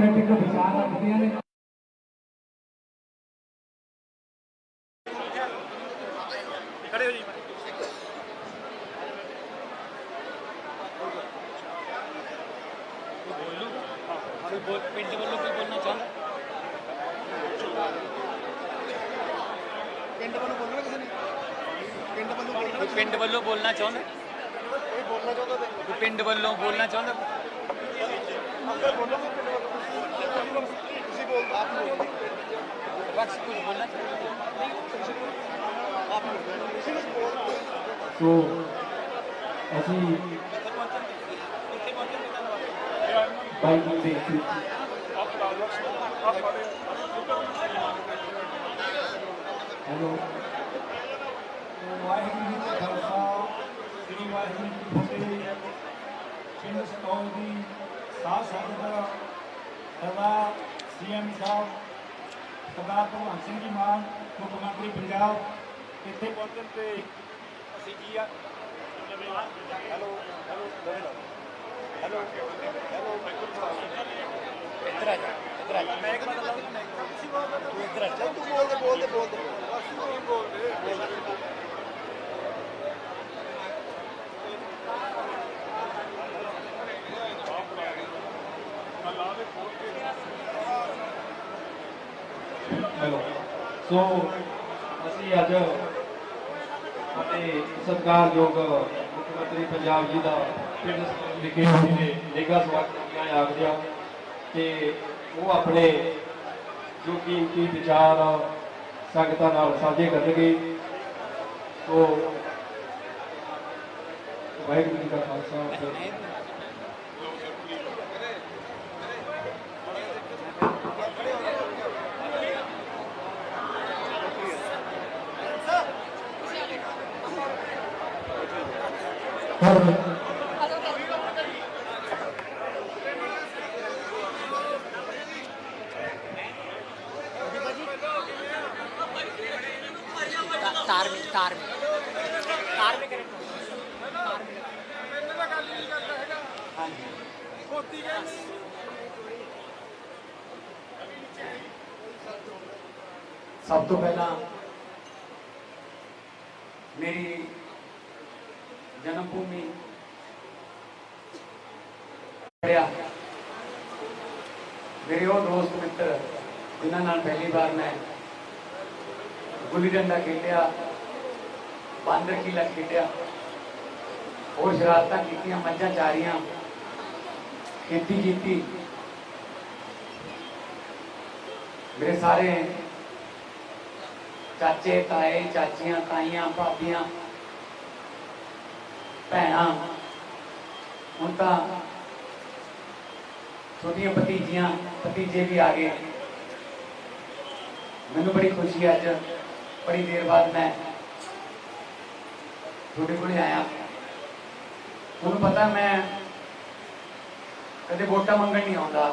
Democratic ਵਿਚਾਰ ਰੱਖਦੀਆਂ ਨੇ। ਖੜੇ ਹੋ ਜੀ। ਕੋਈ ਬੋਲ ਪਿੰਡ ਵੱਲੋਂ ਕੋਈ ਬੋਲਣਾ ਚਾਹੁੰਦਾ ਪਿੰਡ ਵੱਲੋਂ ਬੋਲਣਾ ਕਿਸੇ ਨੇ? ਪਿੰਡ ਵੱਲੋਂ ਪਿੰਡ ਵੱਲੋਂ ਬੋਲਣਾ ਚਾਹੁੰਦਾ ਕੋਈ ਬੋਲਣਾ ਚਾਹੁੰਦਾ ਤੇ ਕੋਈ ਪਿੰਡ ਵੱਲੋਂ ਬੋਲਣਾ ਚਾਹੁੰਦਾ ਅੰਦਰ ਬੋਲੋਗੇ ਪਿੰਡ ਵੱਲੋਂ ਤੁਸੀਂ ਬੋਲ ਆਪ ਨੂੰ ਬੋਲੋ ਬਸ ਕੁਝ ਬੋਲਣਾ ਚਾਹੁੰਦਾ ਆਪ ਨੂੰ ਤੁਸੀਂ ਕੁਝ ਬੋਲ ਸੋ ਅਸੀਂ ਬਾਈ ਜੀ ਦੇ ਹੈਲੋ ਵਾਹਿਗੁਰੂ ਜੀ ਕਾ ਖਾਲਸਾ ਸ੍ਰੀ ਵਾਹਿਗੁਰੂ ਜੀ ਕੀ ਫਤਿਹ ਪਿੰਡ ਸਤੌਲ ਦੀ ਸਾਧ ਸੰਗਤ ਸਰਦਾਰ ਸੀਐਮ ਸਾਹਿਬ ਸਰਦਾਰ ਭਗਵੰਤ ਸਿੰਘ ਜੀ ਮਾਨ ਮੁੱਖ ਮੰਤਰੀ ਪੰਜਾਬ ਇੱਥੇ ਪਹੁੰਚਣ ਤੇ ਅਸੀਂ ਜੀ ਆ? ਹੈਲੋ ਹੈਲੋ ਹੈਲੋ ਹੈਲੋ ਇੱਧਰ ਆ ਜਾ ਇੱਧਰ ਆ ਜਾ। ਮੈਂ ਇੱਕ ਮਿੰਟ ਤੁਸੀਂ ਬੋਲ ਤੂੰ ਇੱਧਰ ਆ ਤੂੰ ਬੋਲਦੇ ਬੋਲਦੇ ਬੋਲਦੇ ਬੋਲਦੇ ਸੋ, ਅਸੀਂ ਅੱਜ ਆਪਣੇ ਸਤਿਕਾਰਯੋਗ ਮੁੱਖ ਮੰਤਰੀ ਪੰਜਾਬ ਜੀ ਦਾ ਪਿੰਡ ਵਿਖੇ ਹੋਏ ਨਿੱਘਾ ਸਵਾਗਤ ਕੀਤਾ ਆਖਦੇ ਆ ਕਿ ਉਹ ਆਪਣੇ ਜੋ ਕੀਮਤੀ ਵਿਚਾਰ ਸੰਗਤਾਂ ਨਾਲ ਸਾਂਝੇ ਕਰਨਗੇ। ਸੋ, ਵਾਹਿਗੁਰੂ ਜੀ ਕਾ ਖਾਲਸਾ ਵਾਹਿਗੁਰੂ ਕਾਰ ਵਿੱਚ ਕਾਰ ਵਿੱਚ ਕਾਰ ਵਿੱਚ ਕਰੇ ਸਭ ਤੋਂ ਪਹਿਲਾਂ ਮੇਰੀ ਜਨਮ ਭੂਮੀ ਪੜਿਆ ਮੇਰੇ ਉਹ ਦੋਸਤ ਮਿੱਤਰ, ਜਿਨ੍ਹਾਂ ਨਾਲ ਪਹਿਲੀ ਵਾਰ ਮੈਂ ਗੁੱਲੀ ਡੰਡਾ ਖੇਡਿਆ, ਬਾਂਦਰ ਕੀਲਾ ਖੇਡਿਆ, ਹੋਰ ਸ਼ਰਾਰਤਾਂ ਕੀਤੀਆਂ, ਮੱਝਾਂ ਚਾਰੀਆਂ, ਖੇਤੀ ਕੀਤੀ। ਮੇਰੇ ਸਾਰੇ ਚਾਚੇ, ਤਾਏ, ਚਾਚੀਆਂ, ਤਾਈਆਂ, ਭਾਬੀਆਂ, ਭੈਣਾਂ, ਹੁਣ ਤਾਂ ਤੁਹਾਡੀਆਂ ਭਤੀਜੀਆਂ, ਭਤੀਜੇ ਵੀ ਆ ਗਏ। ਮੈਨੂੰ ਬੜੀ ਖੁਸ਼ੀ ਹੈ ਅੱਜ। ਬੜੀ ਦੇਰ ਬਾਅਦ ਮੈਂ ਤੁਹਾਡੇ ਕੋਲੇ ਆਇਆ। ਤੁਹਾਨੂੰ ਪਤਾ ਮੈਂ ਕਦੇ ਵੋਟਾਂ ਮੰਗਣ ਨਹੀਂ ਆਉਂਦਾ।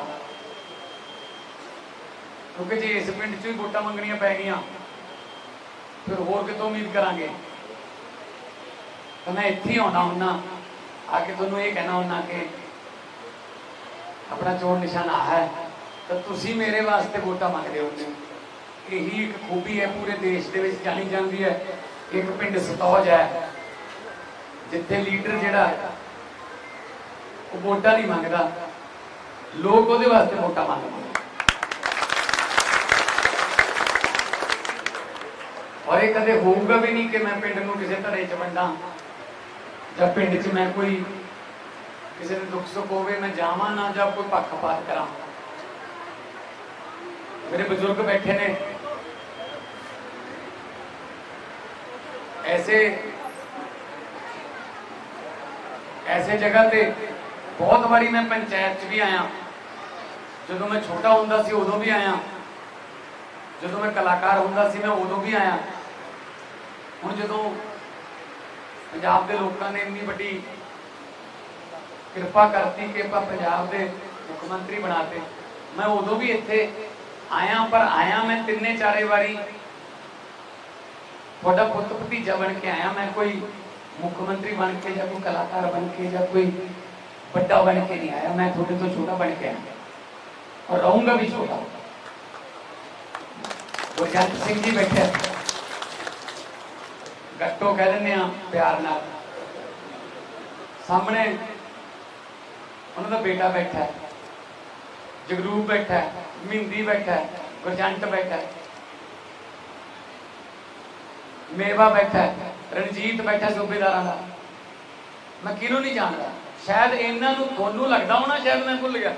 ਕਿਉਂਕਿ ਜੇ ਇਸ ਪਿੰਡ 'ਚ ਹੀ ਵੋਟਾਂ ਮੰਗਣੀਆਂ ਪੈ ਗਈਆਂ, ਫਿਰ ਹੋਰ ਕਿਤੋਂ ਉਮੀਦ ਕਰਾਂਗੇ? ਤਾਂ ਮੈਂ ਇੱਥੇ ਆਉਣਾ ਹੁੰਨਾ ਆ ਕੇ ਤੁਹਾਨੂੰ ਇਹ ਕਹਿਣਾ ਹੁੰਨਾ ਕਿ ਆਪਣਾ ਚੋਣ ਨਿਸ਼ਾਨ ਆ ਹੈ, ਤਾਂ ਤੁਸੀਂ ਮੇਰੇ ਵਾਸਤੇ ਵੋਟਾਂ ਮੰਗਦੇ ਹੁੰਦੇ ਹੋ। ਇਹੀ ਇੱਕ ਖੂਬੀ ਹੈ, ਪੂਰੇ ਦੇਸ਼ ਦੇ ਵਿੱਚ ਜਾਣੀ ਜਾਂਦੀ ਹੈ। ਇੱਕ ਪਿੰਡ ਸਤੌਜ ਹੈ, ਜਿੱਥੇ ਲੀਡਰ ਜਿਹੜਾ ਉਹ ਵੋਟਾਂ ਨਹੀਂ ਮੰਗਦਾ। ਲੋਕ ਉਹਦੇ ਵਾਸਤੇ ਵੋਟਾਂ ਮੰਗਦੇ ਔਰ ਇਹ ਕਦੇ ਹੋਊਗਾ ਵੀ ਨਹੀਂ ਕਿ ਮੈਂ ਪਿੰਡ ਨੂੰ ਕਿਸੇ ਧੜੇ 'ਚ ਵੰਡਾਂ ਜਾਂ ਪਿੰਡ 'ਚ ਮੈਂ ਕੋਈ ਕਿਸੇ ਦੇ ਦੁੱਖ ਸੁੱਖ ਹੋਵੇ, ਮੈਂ ਜਾਵਾਂ ਨਾ ਜਾਂ ਕੋਈ ਪੱਖਪਾਤ ਕਰਾਂ। ਮੇਰੇ ਬਜ਼ੁਰਗ ਬੈਠੇ ਨੇ। ਐਸੇ ਐਸੇ ਜਗ੍ਹਾ ਤੇ ਬਹੁਤ ਵਾਰੀ ਮੈਂ ਪੰਚਾਇਤ 'ਚ ਵੀ ਆਇਆ। ਜਦੋਂ ਮੈਂ ਛੋਟਾ ਹੁੰਦਾ ਸੀ, ਉਦੋਂ ਵੀ ਆਇਆ। ਜਦੋਂ ਮੈਂ ਕਲਾਕਾਰ ਹੁੰਦਾ ਸੀ, ਮੈਂ ਉਦੋਂ ਵੀ ਆਇਆ। ਹੁਣ ਜਦੋਂ ਪੰਜਾਬ ਦੇ ਲੋਕਾਂ ਨੇ ਇੰਨੀ ਵੱਡੀ ਕਿਰਪਾ ਕਰਤੀ ਕਿ ਆਪਾਂ ਪੰਜਾਬ ਦੇ ਮੁੱਖ ਮੰਤਰੀ ਬਣਾਤੇ। ਮੈਂ ਉਦੋਂ ਵੀ ਇੱਥੇ ਆਇਆ, ਪਰ ਆਇਆ ਮੈਂ ਤਿੰਨੇ ਚਾਰੇ ਵਾਰੀ। ਤੁਹਾਡਾ ਪੁੱਤ ਭਤੀਜਾ ਬਣ ਕੇ ਆਇਆ, ਮੈਂ ਕੋਈ ਮੁੱਖ ਮੰਤਰੀ ਬਣ ਕੇ ਜਾਂ ਕੋਈ ਕਲਾਕਾਰ ਬਣ ਕੇ ਜਾਂ ਕੋਈ ਵੱਡਾ ਬਣ ਕੇ ਨਹੀਂ ਆਇਆ, ਮੈਂ ਤੁਹਾਡੇ ਤੋਂ ਛੋਟਾ ਬਣ ਕੇ ਆਇਆ। ਔਰ ਰਹੂੰਗਾ ਵੀ ਛੋਟਾ। ਗੁਰਜੰਟ ਸਿੰਘ ਜੀ ਬੈਠੇ। ਆ। ਗੱਟੋ ਕਹਿ ਦਿੰਦੇ ਆ ਪਿਆਰ ਨਾਲ। ਸਾਹਮਣੇ ਉਹਨਾਂ ਦਾ ਬੇਟਾ ਬੈਠਾ ਹੈ, ਜਗਰੂਪ ਬੈਠਾ ਹੈ, ਮਹਿੰਦੀ ਬੈਠਾ ਹੈ, ਗੁਰਜੰਟ ਬੈਠਾ ਹੈ। ਮੇਵਾ ਬੈਠਾ ਹੈ, ਰਣਜੀਤ ਬੈਠਾ ਸੂਬੇਦਾਰਾਂ ਦਾ। ਮੈਂ ਕਿਹਨੂੰ ਨਹੀਂ ਜਾਣਦਾ? ਸ਼ਾਇਦ ਇਹਨਾਂ ਨੂੰ, ਤੁਹਾਨੂੰ ਲੱਗਦਾ ਹੋਣਾ ਸ਼ਾਇਦ ਮੈਂ ਭੁੱਲ ਗਿਆ।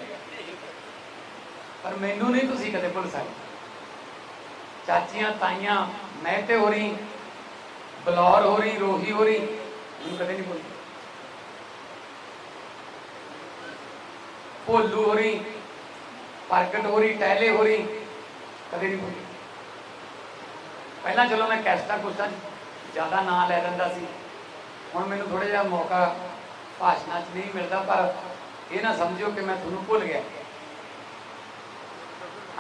ਪਰ ਮੈਨੂੰ ਨਹੀਂ ਤੁਸੀਂ ਕਦੇ ਭੁੱਲ ਸਕਦੇ। ਚਾਚੀਆਂ, ਤਾਈਆਂ, ਮੈਂ ਤੇ ਹੋ ਰਹੀ, ਬਲੌਰ ਹੋ ਰਹੀ, ਰੋਹੀ ਹੋ ਰਹੀ, ਮੈਨੂੰ ਕਦੇ ਨਹੀਂ ਭੁੱਲਦੀ। ਭੋਲੂ ਹੋ ਰਹੀ ਪ੍ਰਗਟ ਹੋ ਰਹੀ ਟਹਿਲੇ ਹੋ ਰਹੀ ਕਦੇ ਨਹੀਂ ਭੁੱਲੀ। ਪਹਿਲਾਂ ਚਲੋ ਮੈਂ ਕੈਸਟਾ ਕੁਸਟਾ ਜ਼ਿਆਦਾ ਨਾਂ ਲੈ ਲੈਂਦਾ ਸੀ। ਹੁਣ ਮੈਨੂੰ ਥੋੜਾ ਜਿਹਾ ਮੌਕਾ ਭਾਸ਼ਣਾਂ 'ਚ ਨਹੀਂ ਮਿਲਦਾ ਪਰ ਇਹ ਨਾ ਸਮਝਿਓ ਕਿ ਮੈਂ ਤੁਹਾਨੂੰ ਭੁੱਲ ਗਿਆ।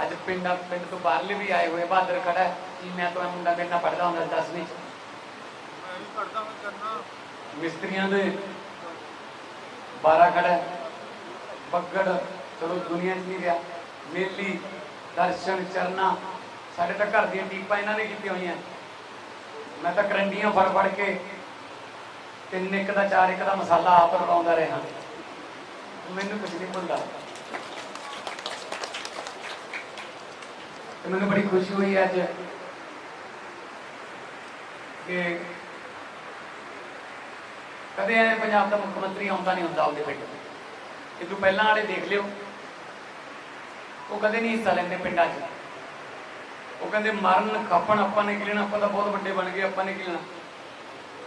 ਅੱਜ ਪਿੰਡਾਂ ਪਿੰਡ ਤੋਂ ਬਾਹਰਲੇ ਵੀ ਆਏ ਹੋਏ ਬਹਾਦਰ ਖੜਾ ਹੈ। ਜੀ ਮੈਂ ਤਾਂ ਮੁੰਡਾ ਮੇਰੇ ਨਾਲ ਪੜਦਾ ਹੁੰਦਾ 10ਵੀਂ 'ਚ? ਮਿਸਤਰੀਆਂ ਦੇ 12 ਖੜਾ ਹੈ। ਬੱਗੜ, ਚਲੋ ਦੁਨੀਆ 'ਚ ਨਹੀਂ ਰਿਹਾ। ਮੇਲੀ, ਦਰਸ਼ਨ, ਚਰਨਾ, ਸਾਡੇ ਤਾਂ ਘਰ ਦੀਆਂ ਟੀਪਾਂ ਇਹਨਾਂ ਨੇ ਕੀਤੀਆਂ ਹੋਈਆਂ। ਮੈਂ ਤਾਂ ਕਰੰਡੀਆਂ ਫੜ ਫੜ ਕੇ ਤਿੰਨ ਇੱਕ ਦਾ, ਚਾਰ ਇੱਕ ਦਾ ਮਸਾਲਾ ਆਪ ਰਲਾਉਂਦਾ ਰਿਹਾ। ਮੈਨੂੰ ਕੁਝ ਨਹੀਂ ਭੁੱਲਦਾ। ਤੇ ਮੈਨੂੰ ਬੜੀ ਖੁਸ਼ੀ ਹੋਈ ਅੱਜ ਕਿ ਕਦੇ ਐ ਪੰਜਾਬ ਦਾ ਮੁੱਖ ਮੰਤਰੀ ਆਉਂਦਾ ਨਹੀਂ ਹੁੰਦਾ ਉਹਦੇ ਪਿੰਡ। ਇਹ ਤੋਂ ਪਹਿਲਾਂ ਵਾਲੇ ਦੇਖ ਲਿਓ। ਉਹ ਕਦੇ ਨਹੀਂ ਹਿੱਸਾ ਲੈਂਦੇ ਪਿੰਡਾਂ 'ਚ। ਉਹ ਕਹਿੰਦੇ ਮਰਨ, ਖਪਣ, ਆਪਾਂ ਨੇ ਕੀ ਆਪਾਂ ਤਾਂ ਬਹੁਤ ਵੱਡੇ ਬਣ ਗਏ, ਆਪਾਂ ਨੇ ਕੀ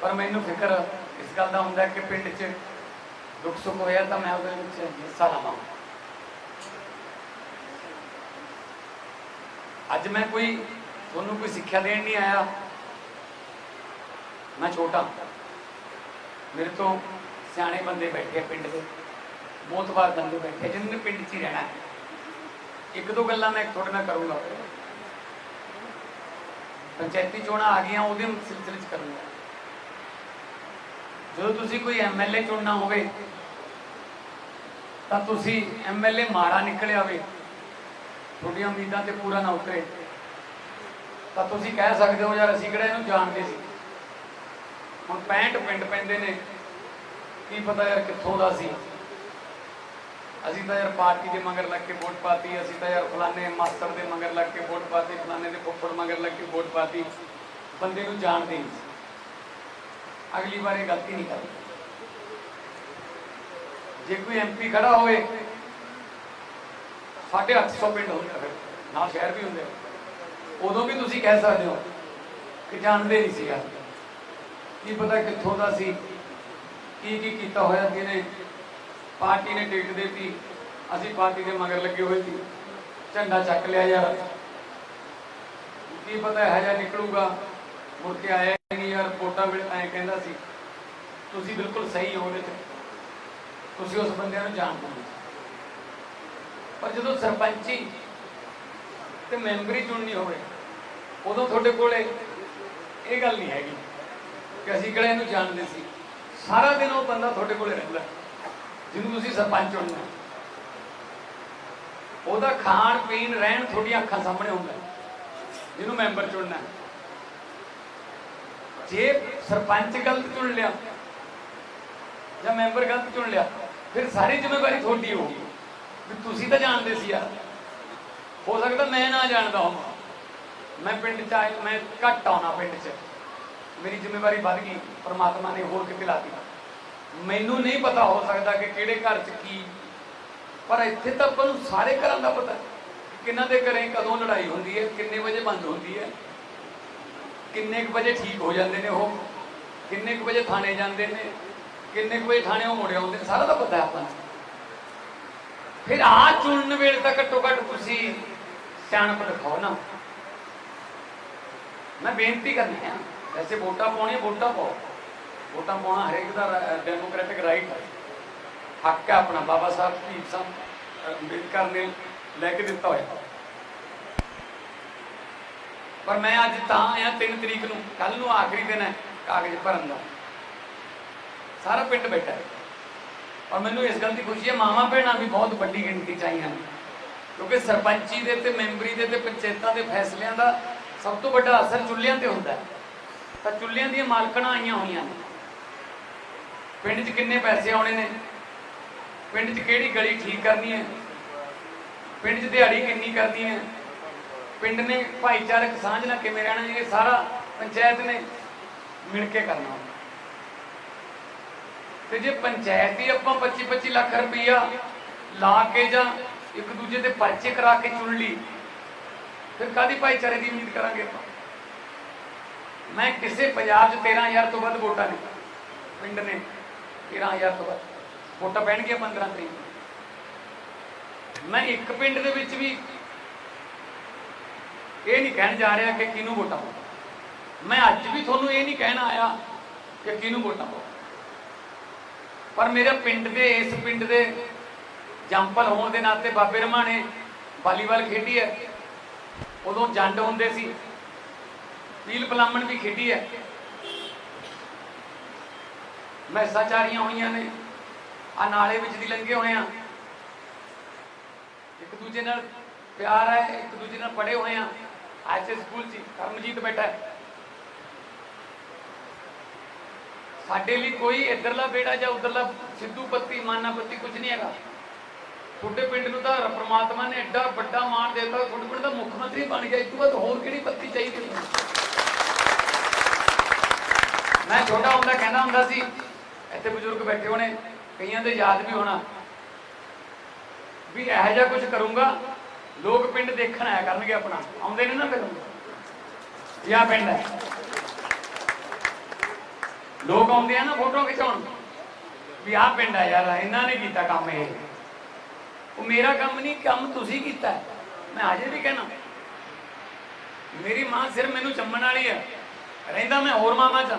ਪਰ ਮੈਨੂੰ ਫਿਕਰ ਇਸ ਗੱਲ ਦਾ ਹੁੰਦਾ ਕਿ ਪਿੰਡ 'ਚ ਦੁੱਖ ਸੁੱਖ ਹੋਇਆ ਤਾਂ ਮੈਂ ਉਹਦੇ ਵਿੱਚ ਹਿੱਸਾ ਲਵਾਂ। ਅੱਜ ਮੈਂ ਕੋਈ, ਤੁਹਾਨੂੰ ਕੋਈ ਸਿੱਖਿਆ ਦੇਣ ਨਹੀਂ ਆਇਆ। ਮੈਂ ਛੋਟਾ। ਮੇਰੇ ਤੋਂ ਸਿਆਣੇ ਬੰਦੇ ਬੈਠੇ ਆ ਪਿੰਡ ਦੇ। ਬਹੁਤ ਵਾਰ ਬੰਦੇ ਬੈਠੇ, ਜਿਨ੍ਹਾਂ ਨੇ ਪਿੰਡ 'ਚ ਹੀ ਰਹਿਣਾ ਇੱਕ ਦੋ ਗੱਲਾਂ ਮੈਂ ਤੁਹਾਡੇ ਨਾਲ ਕਰੂੰਗਾ। ਪੰਚਾਇਤੀ ਚੋਣਾਂ ਆ ਗਈਆਂ, ਉਹਦੇ ਸਿਲਸਿਲੇ 'ਚ ਕਰੂੰਗਾ। ਜਦੋਂ ਤੁਸੀਂ ਕੋਈ ਐਮਐਲਏ ਚੁਣਨਾ ਹੋਵੇ, ਤਾਂ ਤੁਸੀਂ ਐਮਐਲਏ ਮਾੜਾ ਨਿਕਲਿਆ ਹੋਵੇ, ਤੁਹਾਡੀਆਂ ਉਮੀਦਾਂ ਤੇ ਪੂਰਾ ਨਾ ਉਤਰੇ। ਤਾਂ ਤੁਸੀਂ ਕਹਿ ਸਕਦੇ ਹੋ, ਯਾਰ ਅਸੀਂ ਕਿਹੜਾ ਇਹਨੂੰ ਜਾਣਦੇ ਸੀ? ਹੁਣ 65 ਪਿੰਡ ਪੈਂਦੇ ਨੇ, ਕੀ ਪਤਾ ਯਾਰ ਕਿੱਥੋਂ ਦਾ ਸੀ? ਅਸੀਂ ਤਾਂ ਯਾਰ ਪਾਰਟੀ ਦੇ ਮਗਰ ਲੱਗ ਕੇ ਵੋਟ ਪਾਤੀ, ਅਸੀਂ ਤਾਂ ਯਾਰ ਫਲਾਣੇ ਮਾਸਟਰ ਦੇ ਮਗਰ ਲੱਗ ਕੇ ਵੋਟ ਪਾਤੀ, ਫਲਾਣੇ ਦੇ ਫੁੱਫੜ ਮਗਰ ਲੱਗ ਕੇ ਵੋਟ ਪਾਤੀ। ਬੰਦੇ ਨੂੰ ਜਾਣਦੇ ਨਹੀਂ ਸੀ। ਅਗਲੀ ਵਾਰ ਇਹ ਗਲਤੀ ਨਹੀਂ ਕਰਨੀ। ਜੇ ਕੋਈ ਐਮਪੀ ਖੜਾ ਹੋਵੇ, ਸਾਡੇ 800 ਪਿੰਡ ਹੁੰਦੇ ਫਿਰ, ਨਾਲ ਸ਼ਹਿਰ ਵੀ ਹੁੰਦੇ ਉਦੋਂ ਵੀ ਤੁਸੀਂ ਕਹਿ ਸਕਦੇ ਹੋ ਕਿ ਜਾਣਦੇ ਨਹੀਂ ਸੀਗਾ। ਕੀ ਪਤਾ ਕਿੱਥੋਂ ਦਾ ਸੀ ਕੀ ਕੀ ਕੀਤਾ ਹੋਇਆ ਕਿਨੇ ਪਾਰਟੀ ਨੇ ਟਿਕਟ ਦਿੱਤੀ, ਅਸੀਂ ਪਾਰਟੀ ਦੇ ਮਗਰ ਲੱਗੇ ਹੋਏ ਸੀ। ਝੰਡਾ ਚੱਕ ਲਿਆ ਯਾਰ। ਕੀ ਪਤਾ ਹੈ ਜਿਹਾ ਨਿਕਲੂਗਾ। ਮੁੜ ਕੇ ਆਇਆ ਨਹੀਂ ਯਾਰ ਰਿਪੋਰਟਾਂ ਵੇਲੇ ਐਂ ਕਹਿੰਦਾ ਸੀ, ਤੁਸੀਂ ਬਿਲਕੁਲ ਸਹੀ ਹੋ ਉਹਦੇ ਤੁਸੀਂ ਉਸ ਬੰਦਿਆਂ ਨੂੰ ਜਾਣਦੇ ਹੋ। ਪਰ ਜਦੋਂ ਸਰਪੰਚੀ ਤੇ ਮੈਂਬਰੀ ਚੁਣਨੀ ਹੋਵੇ, ਉਦੋਂ ਤੁਹਾਡੇ ਕੋਲੇ ਇਹ ਗੱਲ ਨਹੀਂ ਹੈਗੀ ਕਿ ਅਸੀਂ ਕਿਹੜਾ ਇਹਨੂੰ ਜਾਣਦੇ ਸੀ। ਸਾਰਾ ਦਿਨ ਉਹ ਬੰਦਾ ਤੁਹਾਡੇ ਕੋਲੇ ਰਹਿੰਦਾ। ਜਿਹਨੂੰ ਤੁਸੀਂ ਸਰਪੰਚ ਚੁਣਨਾ ਉਹਦਾ ਖਾਣ ਪੀਣ ਰਹਿਣ ਤੁਹਾਡੀਆਂ ਅੱਖਾਂ ਸਾਹਮਣੇ ਹੁੰਦਾ ਜਿਹਨੂੰ ਮੈਂਬਰ ਚੁਣਨਾ ਜੇ ਸਰਪੰਚ ਗਲਤ ਚੁਣ ਲਿਆ ਜਾਂ ਮੈਂਬਰ ਗਲਤ ਚੁਣ ਲਿਆ, ਫਿਰ ਸਾਰੀ ਜ਼ਿੰਮੇਵਾਰੀ ਤੁਹਾਡੀ ਹੋਊਗੀ। ਵੀ ਤੁਸੀਂ ਤਾਂ ਜਾਣਦੇ ਸੀ ਯਾਰ। ਹੋ ਸਕਦਾ ਮੈਂ ਨਾ ਜਾਣਦਾ ਹਾਂ ਮੈਂ ਪਿੰਡ ਚ ਆਇਆ ਮੈਂ ਘੱਟ ਆਉਣਾ ਪਿੰਡ ਚ। ਮੇਰੀ ਜ਼ਿੰਮੇਵਾਰੀ ਵੱਧ ਗਈ। ਪਰਮਾਤਮਾ ਨੇ ਹੋਰ ਕਿਤੇ ਲਾਤੀ ਮੈਨੂੰ ਨਹੀਂ ਪਤਾ ਹੋ ਸਕਦਾ ਕਿ ਕਿਹੜੇ ਘਰ ਚ ਕੀ। ਪਰ ਇੱਥੇ ਤਾਂ ਆਪਾਂ ਨੂੰ ਸਾਰੇ ਘਰਾਂ ਦਾ ਪਤਾ ਹੈ ਕਿਹਨਾਂ ਦੇ ਘਰੇ ਕਦੋਂ ਲੜਾਈ ਹੁੰਦੀ ਹੈ, ਕਿੰਨੇ ਵਜੇ ਬੰਦ ਹੁੰਦੀ ਹੈ, ਕਿੰਨੇ ਕੁ ਵਜੇ ਠੀਕ ਹੋ ਜਾਂਦੇ ਨੇ ਉਹ, ਕਿੰਨੇ ਕੁ ਵਜੇ ਥਾਣੇ ਜਾਂਦੇ ਨੇ, ਕਿੰਨੇ ਕੁ ਵਜੇ ਥਾਣੇ ਉਹ ਮੁੜੇ ਆਉਂਦੇ ਨੇ, ਸਾਰਾ ਤਾਂ ਪਤਾ ਹੈ ਆਪਾਂ ਨੂੰ। ਫਿਰ ਆ ਚੁਣਨ ਵੇਲੇ ਤਾਂ ਘੱਟੋ ਘੱਟ ਤੁਸੀਂ ਸਿਆਣਪ ਦਿਖਾਓ ਨਾ। ਮੈਂ ਬੇਨਤੀ ਕਰਨੀ ਆ, ਵੈਸੇ ਵੋਟਾਂ ਪਾਉਣੀਆਂ, ਵੋਟਾਂ ਪਾਓ। ਵੋਟਾਂ ਪਾਉਣਾ ਹਰੇਕ ਦਾ ਡੈਮੋਕ੍ਰੈਟਿਕ ਰਾਈਟ ਹੈ। ਹੱਕ ਹੈ ਆਪਣਾ, ਬਾਬਾ ਸਾਹਿਬ ਸ਼ਹੀਦ ਸਿੰਘ ਅੰਬੇਦਕਰ ਨੇ ਲੈ ਕੇ ਦਿੱਤਾ ਹੋਇਆ। ਪਰ ਮੈਂ ਅੱਜ ਤਾਂ ਆਇਆ 3 ਤਰੀਕ ਨੂੰ ਕੱਲ ਨੂੰ ਆਖਰੀ ਦਿਨ ਹੈ ਕਾਗਜ਼ ਭਰਨ ਦਾ। ਸਾਰਾ ਪਿੰਡ ਬੈਠਾ ਹੈ। ਔਰ ਮੈਨੂੰ ਇਸ ਗੱਲ ਦੀ ਖੁਸ਼ੀ ਹੈ ਮਾਮਾ ਭੈਣਾਂ ਵੀ ਬਹੁਤ ਵੱਡੀ ਗਿਣਤੀ ਚ ਆਈਆਂ ਨੇ। ਕਿਉਂਕਿ ਸਰਪੰਚੀ ਦੇ ਤੇ ਮੈਂਬਰੀ ਦੇ ਤੇ ਪੰਚਾਇਤਾਂ ਦੇ ਫੈਸਲਿਆਂ ਦਾ ਸਭ ਤੋਂ ਵੱਡਾ ਅਸਰ ਚੁੱਲ੍ਹਿਆਂ ਤੇ ਹੁੰਦਾ ਹੈ। ਤਾਂ ਚੁੱਲ੍ਹਿਆਂ ਦੀਆਂ ਮਾਲਕਣਾਂ ਆਈਆਂ ਹੋਈਆਂ ਨੇ। ਪਿੰਡ 'ਚ ਕਿੰਨੇ ਪੈਸੇ ਆਉਣੇ ਨੇ? ਪਿੰਡ 'ਚ ਕਿਹੜੀ ਗਲੀ ਠੀਕ ਕਰਨੀ ਹੈ? ਪਿੰਡ 'ਚ ਦਿਹਾੜੀ ਕਿੰਨੀ ਕਰਨੀ ਹੈ? ਪਿੰਡ ਨੇ ਭਾਈਚਾਰਕ ਸਾਂਝ ਨਾਲ ਕਿਵੇਂ ਰਹਿਣਾ ਇਹ ਸਾਰਾ ਪੰਚਾਇਤ ਨੇ ਮਿਲ ਕੇ ਕਰਨਾ ਹੁੰਦਾ। ਤੇ ਜੇ ਪੰਚਾਇਤ ਹੀ ਆਪਾਂ 25 25 ਲੱਖ ਰੁਪਈਆ ਲਾ ਕੇ ਜਾਂ ਇੱਕ ਦੂਜੇ ਦੇ ਪਰਚੇ ਕਰਾ ਕੇ ਚੁਣ ਲਈ, ਫਿਰ ਕਾਦੀ ਭਾਈਚਾਰੇ ਦੀ ਉਮੀਦ ਕਰਾਂਗੇ ਆਪਾਂ? ਮੈਂ ਕਿਸੇ ਪੰਜਾਬ 'ਚ 13000 ਤੋਂ ਵੱਧ ਵੋਟਾਂ ਨੇ ਪਿੰਡ ਨੇ। 13000 ਤੋਂ ਵੱਧ ਵੋਟਾਂ ਪੈਣਗੀਆਂ 15 ਤਰੀਕ ਨੂੰ। ਮੈਂ ਇੱਕ ਪਿੰਡ ਦੇ ਵਿੱਚ ਵੀ ਇਹ ਨਹੀਂ ਕਹਿਣ ਜਾ ਰਿਹਾ ਕਿ ਕਿਹਨੂੰ ਵੋਟਾਂ ਪਾਓ। ਮੈਂ ਅੱਜ ਵੀ ਤੁਹਾਨੂੰ ਇਹ ਨਹੀਂ ਕਹਿਣ ਆਇਆ ਕਿ ਕਿਹਨੂੰ ਵੋਟਾਂ ਪਾਓ। ਪਰ ਮੇਰੇ ਪਿੰਡ ਦੇ, ਇਸ ਪਿੰਡ ਦੇ ਜੰਪਲ ਹੋਣ ਦੇ ਨਾਤੇ ਬਾਬੇ ਰਮਾਣੇ ਵਾਲੀਬਾਲ ਖੇਡੀ ਹੈ। ਉਦੋਂ ਜੰਡ ਹੁੰਦੇ ਸੀ। ਪੀਲ ਪਲਾਮਣ ਵੀ ਖੇਡੀ ਹੈ। ਮੈਸਾਂ ਚਾਰੀਆਂ ਹੋਈਆਂ ਨੇ। ਆ ਨਾਲੇ ਵਿੱਚ ਦੀ ਲੰਘੇ ਹੋਏ ਆ। ਇੱਕ ਦੂਜੇ ਨਾਲ ਪਿਆਰ ਹੈ, ਇੱਕ ਦੂਜੇ ਨਾਲ ਪੜੇ ਹੋਏ ਆ। ਐਸੇ ਸਕੂਲ 'ਚ ਕਰਮਜੀਤ ਬੈਠਾ ਹੈ। ਸਾਡੇ ਲਈ ਕੋਈ ਇਧਰਲਾ ਬੇੜਾ ਜਾਂ ਉਧਰਲਾ ਸਿੱਧੂ ਪੱਤੀ ਮਾਨਾ ਪੱਤੀ ਕੁਝ ਨਹੀਂ ਹੈਗਾ। ਤੁਹਾਡੇ ਪਿੰਡ ਨੂੰ ਤਾਂ ਪ੍ਰਮਾਤਮਾ ਨੇ ਐਡਾ ਵੱਡਾ ਮਾਣ ਦੇ ਦਿੱਤਾ, ਤੁਹਾਡੇ ਪਿੰਡ ਦਾ ਮੁੱਖ ਮੰਤਰੀ ਬਣ ਗਿਆ। ਇਸ ਤੋਂ ਬਾਅਦ ਹੋਰ ਕਿਹੜੀ ਪੱਤੀ ਚਾਹੀਦੀ? ਮੈਂ ਛੋਟਾ ਹੁੰਦਾ, ਕਹਿੰਦਾ ਹੁੰਦਾ ਸੀ ਇੱਥੇ ਬਜ਼ੁਰਗ ਬੈਠੇ ਹੋਣੇ, ਕਈਆਂ ਦੇ ਯਾਦ ਵੀ ਹੋਣਾ। ਵੀ ਇਹੋ ਜਿਹਾ ਕੁਝ ਕਰੂੰਗਾ, ਲੋਕ ਪਿੰਡ ਦੇਖਣ ਆਇਆ ਕਰਨਗੇ ਆਪਣਾ। ਆਉਂਦੇ ਨੇ ਨਾ ਫਿਰ ਇਹ ਆਹ ਪਿੰਡ ਹੈ। ਲੋਕ ਆਉਂਦੇ ਆ ਨਾ ਫੋਟੋ ਖਿਚਾਉਣ। ਵੀ ਆਹ ਪਿੰਡ ਆ ਯਾਰ ਇਹਨਾਂ ਨੇ ਕੀਤਾ ਕੰਮ ਇਹ। ਉਹ ਮੇਰਾ ਕੰਮ ਨਹੀਂ ਕੰਮ ਤੁਸੀਂ ਕੀਤਾ ਮੈਂ ਅਜੇ ਵੀ ਕਹਿਣਾ। ਮੇਰੀ ਮਾਂ ਸਿਰ ਮੈਨੂੰ ਚੰਮਣ ਵਾਲੀ ਹੈ। ਰਹਿੰਦਾ ਮੈਂ ਹੋਰ ਮਾਮਾ ਚ।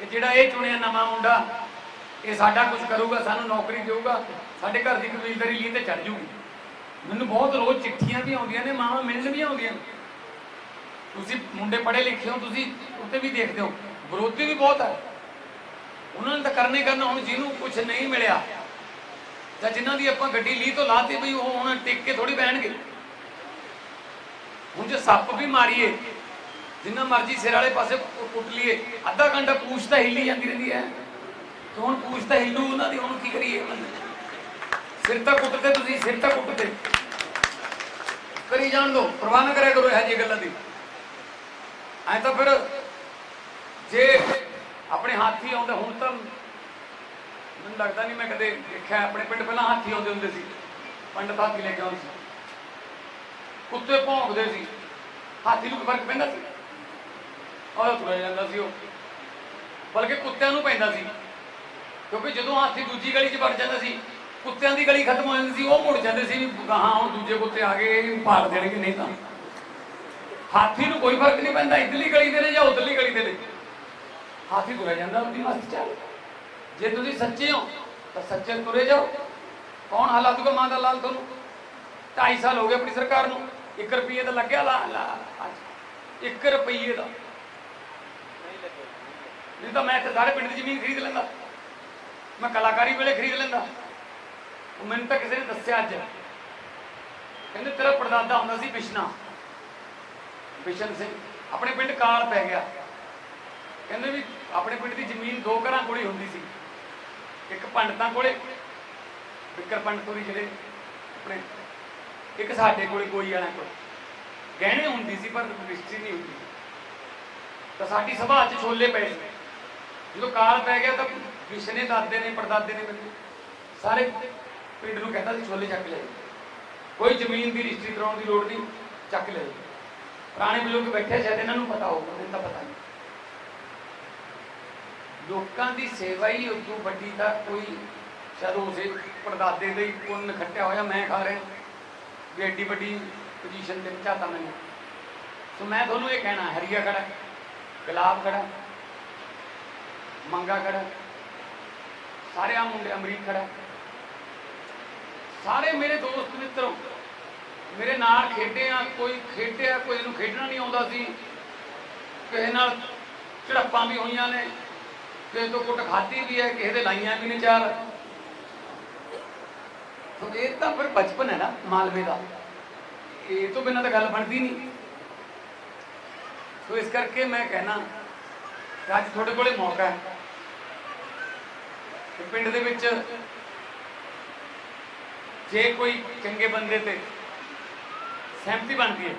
ਕਿ ਜਿਹੜਾ ਇਹ ਚੁਣਿਆ ਨਵਾਂ ਮੁੰਡਾ, ਇਹ ਸਾਡਾ ਕੁਝ ਕਰੂਗਾ, ਸਾਨੂੰ ਨੌਕਰੀ ਦੇਊਗਾ, ਸਾਡੇ ਘਰ ਦੀ ਕਬੀਲਦਾਰੀ ਲਈ ਤੇ ਚੜ ਜੂਗੀ। ਮੈਨੂੰ ਬਹੁਤ ਰੋਜ਼ ਚਿੱਠੀਆਂ ਵੀ ਆਉਂਦੀਆਂ ਨੇ, ਮਾਵਾਂ ਮਿਲਣ ਵੀ ਆਉਂਦੀਆਂ ਤੁਸੀਂ ਮੁੰਡੇ ਪੜ੍ਹੇ ਲਿਖੇ ਹੋ, ਤੁਸੀਂ ਉੱਤੇ ਵੀ ਦੇਖਦੇ ਹੋ, ਵਿਰੋਧੀ ਵੀ ਬਹੁਤ ਹੈ। ਉਹਨਾਂ ਨੇ ਤਾਂ ਕਰਨੇ ਹੀ ਕਰਨਾ, ਹੁਣ ਜਿਹਨੂੰ ਕੁਝ ਨਹੀਂ ਮਿਲਿਆ, ਜਾਂ ਜਿਨ੍ਹਾਂ ਦੀ ਆਪਾਂ ਗੱਡੀ ਲੀ ਤੋਂ ਲਾਤੇ ਬਈ, ਉਹ ਹੁਣ ਟਿਕ ਕੇ ਥੋੜੀ ਬਹਿਣਗੇ। ਹੁਣ ਜੇ ਸੱਪ ਵੀ ਮਾਰੀਏ ਜਿੰਨਾ ਮਰਜ਼ੀ ਸਿਰ ਵਾਲੇ ਪਾਸੇ ਕੁ- ਕੁੱਟ ਲਈਏ। ਅੱਧਾ ਘੰਟਾ ਪੂਛ ਤਾਂ ਹਿੱਲੀ ਜਾਂਦੀ ਰਹਿੰਦੀ ਹੈ। ਤੇ ਹੁਣ ਪੂਛ ਤਾਂ ਹਿੱਲੂ ਉਹਨਾਂ ਦੀ, ਹੁਣ ਕੀ ਕਰੀਏ ਸਿਰ ਤਾਂ ਕੁੱਟਦੇ ਤੁਸੀਂ, ਸਿਰ ਤਾਂ ਕੁੱਟਦੇ। ਕਰੀ ਜਾਣ ਦੋ ਪਰਵਾਹ ਨਾ ਕਰਿਆ ਕਰੋ ਇਹ ਜਿਹੀ ਗੱਲਾਂ ਦੀ। ਐ ਤਾਂ ਫਿਰ ਜੇ ਆਪਣੇ ਹਾਥੀ ਆਉਂਦੇ, ਹੁਣ ਤਾਂ ਮੈਨੂੰ ਲੱਗਦਾ ਨਹੀਂ ਮੈਂ ਕਦੇ ਦੇਖਿਆ, ਆਪਣੇ ਪਿੰਡ ਪਹਿਲਾਂ ਹਾਥੀ ਆਉਂਦੇ ਹੁੰਦੇ ਸੀ। ਪੰਡਤ ਹਾਥੀ ਲੈ ਕੇ ਆਉਂਦੇ ਸੀ। ਕੁੱਤੇ ਭੌਂਕਦੇ ਸੀ। ਹਾਥੀ ਨੂੰ ਫ਼ਰਕ ਪੈਂਦਾ ਸੀ? ਉਹ ਤੁਰਿਆ ਜਾਂਦਾ ਸੀ ਉਹ। ਬਲਕਿ ਕੁੱਤਿਆਂ ਨੂੰ ਪੈਂਦਾ ਸੀ। ਕਿਉਂਕਿ ਜਦੋਂ ਹਾਥੀ ਦੂਜੀ ਗਲੀ 'ਚ ਵੜ ਜਾਂਦਾ ਸੀ, ਕੁੱਤਿਆਂ ਦੀ ਗਲੀ ਖਤਮ ਹੋ ਜਾਂਦੀ ਸੀ, ਉਹ ਮੁੜ ਜਾਂਦੇ ਸੀ ਵੀ ਗਾਹਾਂ ਹੁਣ ਦੂਜੇ ਕੁੱਤੇ ਆ ਗਏ ਭਾਰ ਪਾੜ ਦੇਣਗੇ, ਨਹੀਂ ਤਾਂ। ਹਾਥੀ ਨੂੰ ਕੋਈ ਫ਼ਰਕ ਨਹੀਂ ਪੈਂਦਾ, ਇਧਰਲੀ ਗਲੀ ਦੇ ਨੇ ਜਾਂ ਉਧਰਲੀ ਗਲੀ ਦੇ ਨੇ। ਹਾਥੀ ਤੁਰਿਆ ਜਾਂਦਾ ਉਹਦੀ ਮਸਤ ਚੱਲ ਜੇ ਤੁਸੀਂ ਸੱਚੇ ਹੋ, ਤਾਂ ਸੱਚੇ ਤੁਰੇ ਜਾਓ। ਕੌਣ ਹਲਾ ਦੂਗਾ ਮਾਂ ਦਾ ਲਾਲ ਤੁਹਾਨੂੰ? 2.5 ਸਾਲ ਹੋ ਗਏ ਆਪਣੀ ਸਰਕਾਰ ਨੂੰ। 1 ਰੁਪਏ ਦਾ ਲੱਗਿਆ ਲਾ ਲਾ 1 ਰੁਪਏ ਦਾ। ਨਹੀਂ ਤਾਂ ਮੈਂ ਇੱਥੇ ਸਾਰੇ ਪਿੰਡ ਦੀ ਜ਼ਮੀਨ ਖਰੀਦ ਲੈਂਦਾ। ਮੈਂ ਕਲਾਕਾਰੀ ਵੇਲੇ ਖਰੀਦ ਲੈਂਦਾ। ਉਹ ਮੈਨੂੰ ਤਾਂ ਕਿਸੇ ਨੇ ਦੱਸਿਆ ਅੱਜ। ਕਹਿੰਦੇ ਤੇਰਾ ਪੜਦਾਦਾ ਹੁੰਦਾ ਸੀ ਬਿਸ਼ਨਾ। ਬਿਸ਼ਨ ਸਿੰਘ, ਆਪਣੇ ਪਿੰਡ ਕਾਲ ਪੈ ਗਿਆ। ਕਹਿੰਦੇ ਵੀ ਆਪਣੇ ਪਿੰਡ ਦੀ ਜ਼ਮੀਨ ਦੋ ਘਰਾਂ ਕੋਲ ਹੁੰਦੀ ਸੀ। ਇੱਕ ਪੰਡਤਾਂ ਕੋਲੇ ਵਿਕਰ ਪੰਡਤ ਜਿਹੜੇ ਆਪਣੇ, ਇੱਕ ਸਾਡੇ ਕੋਲੇ, ਕੋਈ ਵਾਲਿਆਂ ਕੋਲ। ਗਹਿਣੇ ਹੁੰਦੀ ਸੀ ਪਰ ਰਜਿਸਟਰੀ ਨਹੀਂ ਹੁੰਦੀ। ਤਾਂ ਸਾਡੀ ਸਭਾ 'ਚ ਛੋਲੇ ਪਏ ਸੀ। ਜਦੋਂ ਕਾਲ ਪੈ ਗਿਆ ਤਾਂ ਵਿਸ਼ਨੇ ਦਾਦੇ ਨੇ, ਪੜਦਾਦੇ ਨੇ ਮੈਨੂੰ ਸਾਰੇ ਪਿੰਡ ਨੂੰ ਕਹਿੰਦਾ ਸੀ, ਛੋਲੇ ਚੱਕ ਲੈ ਕੋਈ ਜ਼ਮੀਨ ਦੀ ਰਜਿਸਟਰੀ ਕਰਾਉਣ ਦੀ ਲੋੜ ਨਹੀਂ, ਚੱਕ ਲੈ ਪੁਰਾਣੇ ਬਜ਼ੁਰਗ ਬੈਠੇ ਸ਼ਾਇਦ ਇਹਨਾਂ ਨੂੰ ਪਤਾ ਹੋਊਗਾ, ਮੈਨੂੰ ਤਾਂ ਪਤਾ ਨਹੀਂ। ਲੋਕਾਂ ਦੀ ਸੇਵਾ ਹੀ ਉਦੋਂ ਵੱਡੀ ਤਾਂ ਕੋਈ ਸ਼ਾਇਦ ਉਸੇ ਪੜਦਾਦੇ ਦੇ ਹੀ ਪੁੰਨ ਖੱਟਿਆ ਹੋਇਆ, ਮੈਂ ਖਾ ਰਿਹਾ। ਵੀ ਐਡੀ ਵੱਡੀ ਪੋਜੀਸ਼ਨ ਤੇ ਪਹੁੰਚਾਤਾ ਮੈਨੂੰ ਸੋ ਮੈਂ ਤੁਹਾਨੂੰ ਇਹ ਕਹਿਣਾ, ਹਰੀਆ ਖੜਾ, ਗੁਲਾਬ ਖੜਾ। ਮੰਗਾ ਖੜਾ ਸਾਰੇ ਆ ਮੁੰਡੇ ਅਮਰੀਕ ਖੜਾ ਸਾਰੇ ਮੇਰੇ ਦੋਸਤ ਮਿੱਤਰ, ਮੇਰੇ ਨਾਲ ਖੇਡੇ ਆ, ਕੋਈ ਖੇਡਿਆ, ਕੋਈ ਨੂੰ ਖੇਡਣਾ ਨਹੀਂ ਆਉਂਦਾ ਸੀ। ਕਿਸੇ ਨਾਲ ਝੜਪਾਂ ਵੀ ਹੋਈਆਂ ਨੇ, ਕਿਸੇ ਤੋਂ ਕੁੱਟ ਖਾਧੀ ਵੀ ਹੈ, ਕਿਸੇ ਦੇ ਲਾਈਆਂ ਵੀ ਨੇ ਚਾਰ। ਸੋ ਇਹ ਤਾਂ ਫਿਰ ਬਚਪਨ ਹੈ ਨਾ, ਮਾਲਵੇ ਦਾ। ਇਹ ਤੋਂ ਬਿਨਾਂ ਤਾਂ ਗੱਲ ਬਣਦੀ ਨਹੀਂ। ਸੋ ਇਸ ਕਰਕੇ ਮੈਂ ਕਹਿਣਾ ਕਿ ਅੱਜ ਤੁਹਾਡੇ ਕੋਲੇ ਮੌਕਾ ਹੈ। ਪਿੰਡ ਦੇ ਵਿੱਚ ਜੇ ਕੋਈ ਚੰਗੇ ਬੰਦੇ ਤੇ ਸਹਿਮਤੀ ਬਣਦੀ ਹੈ,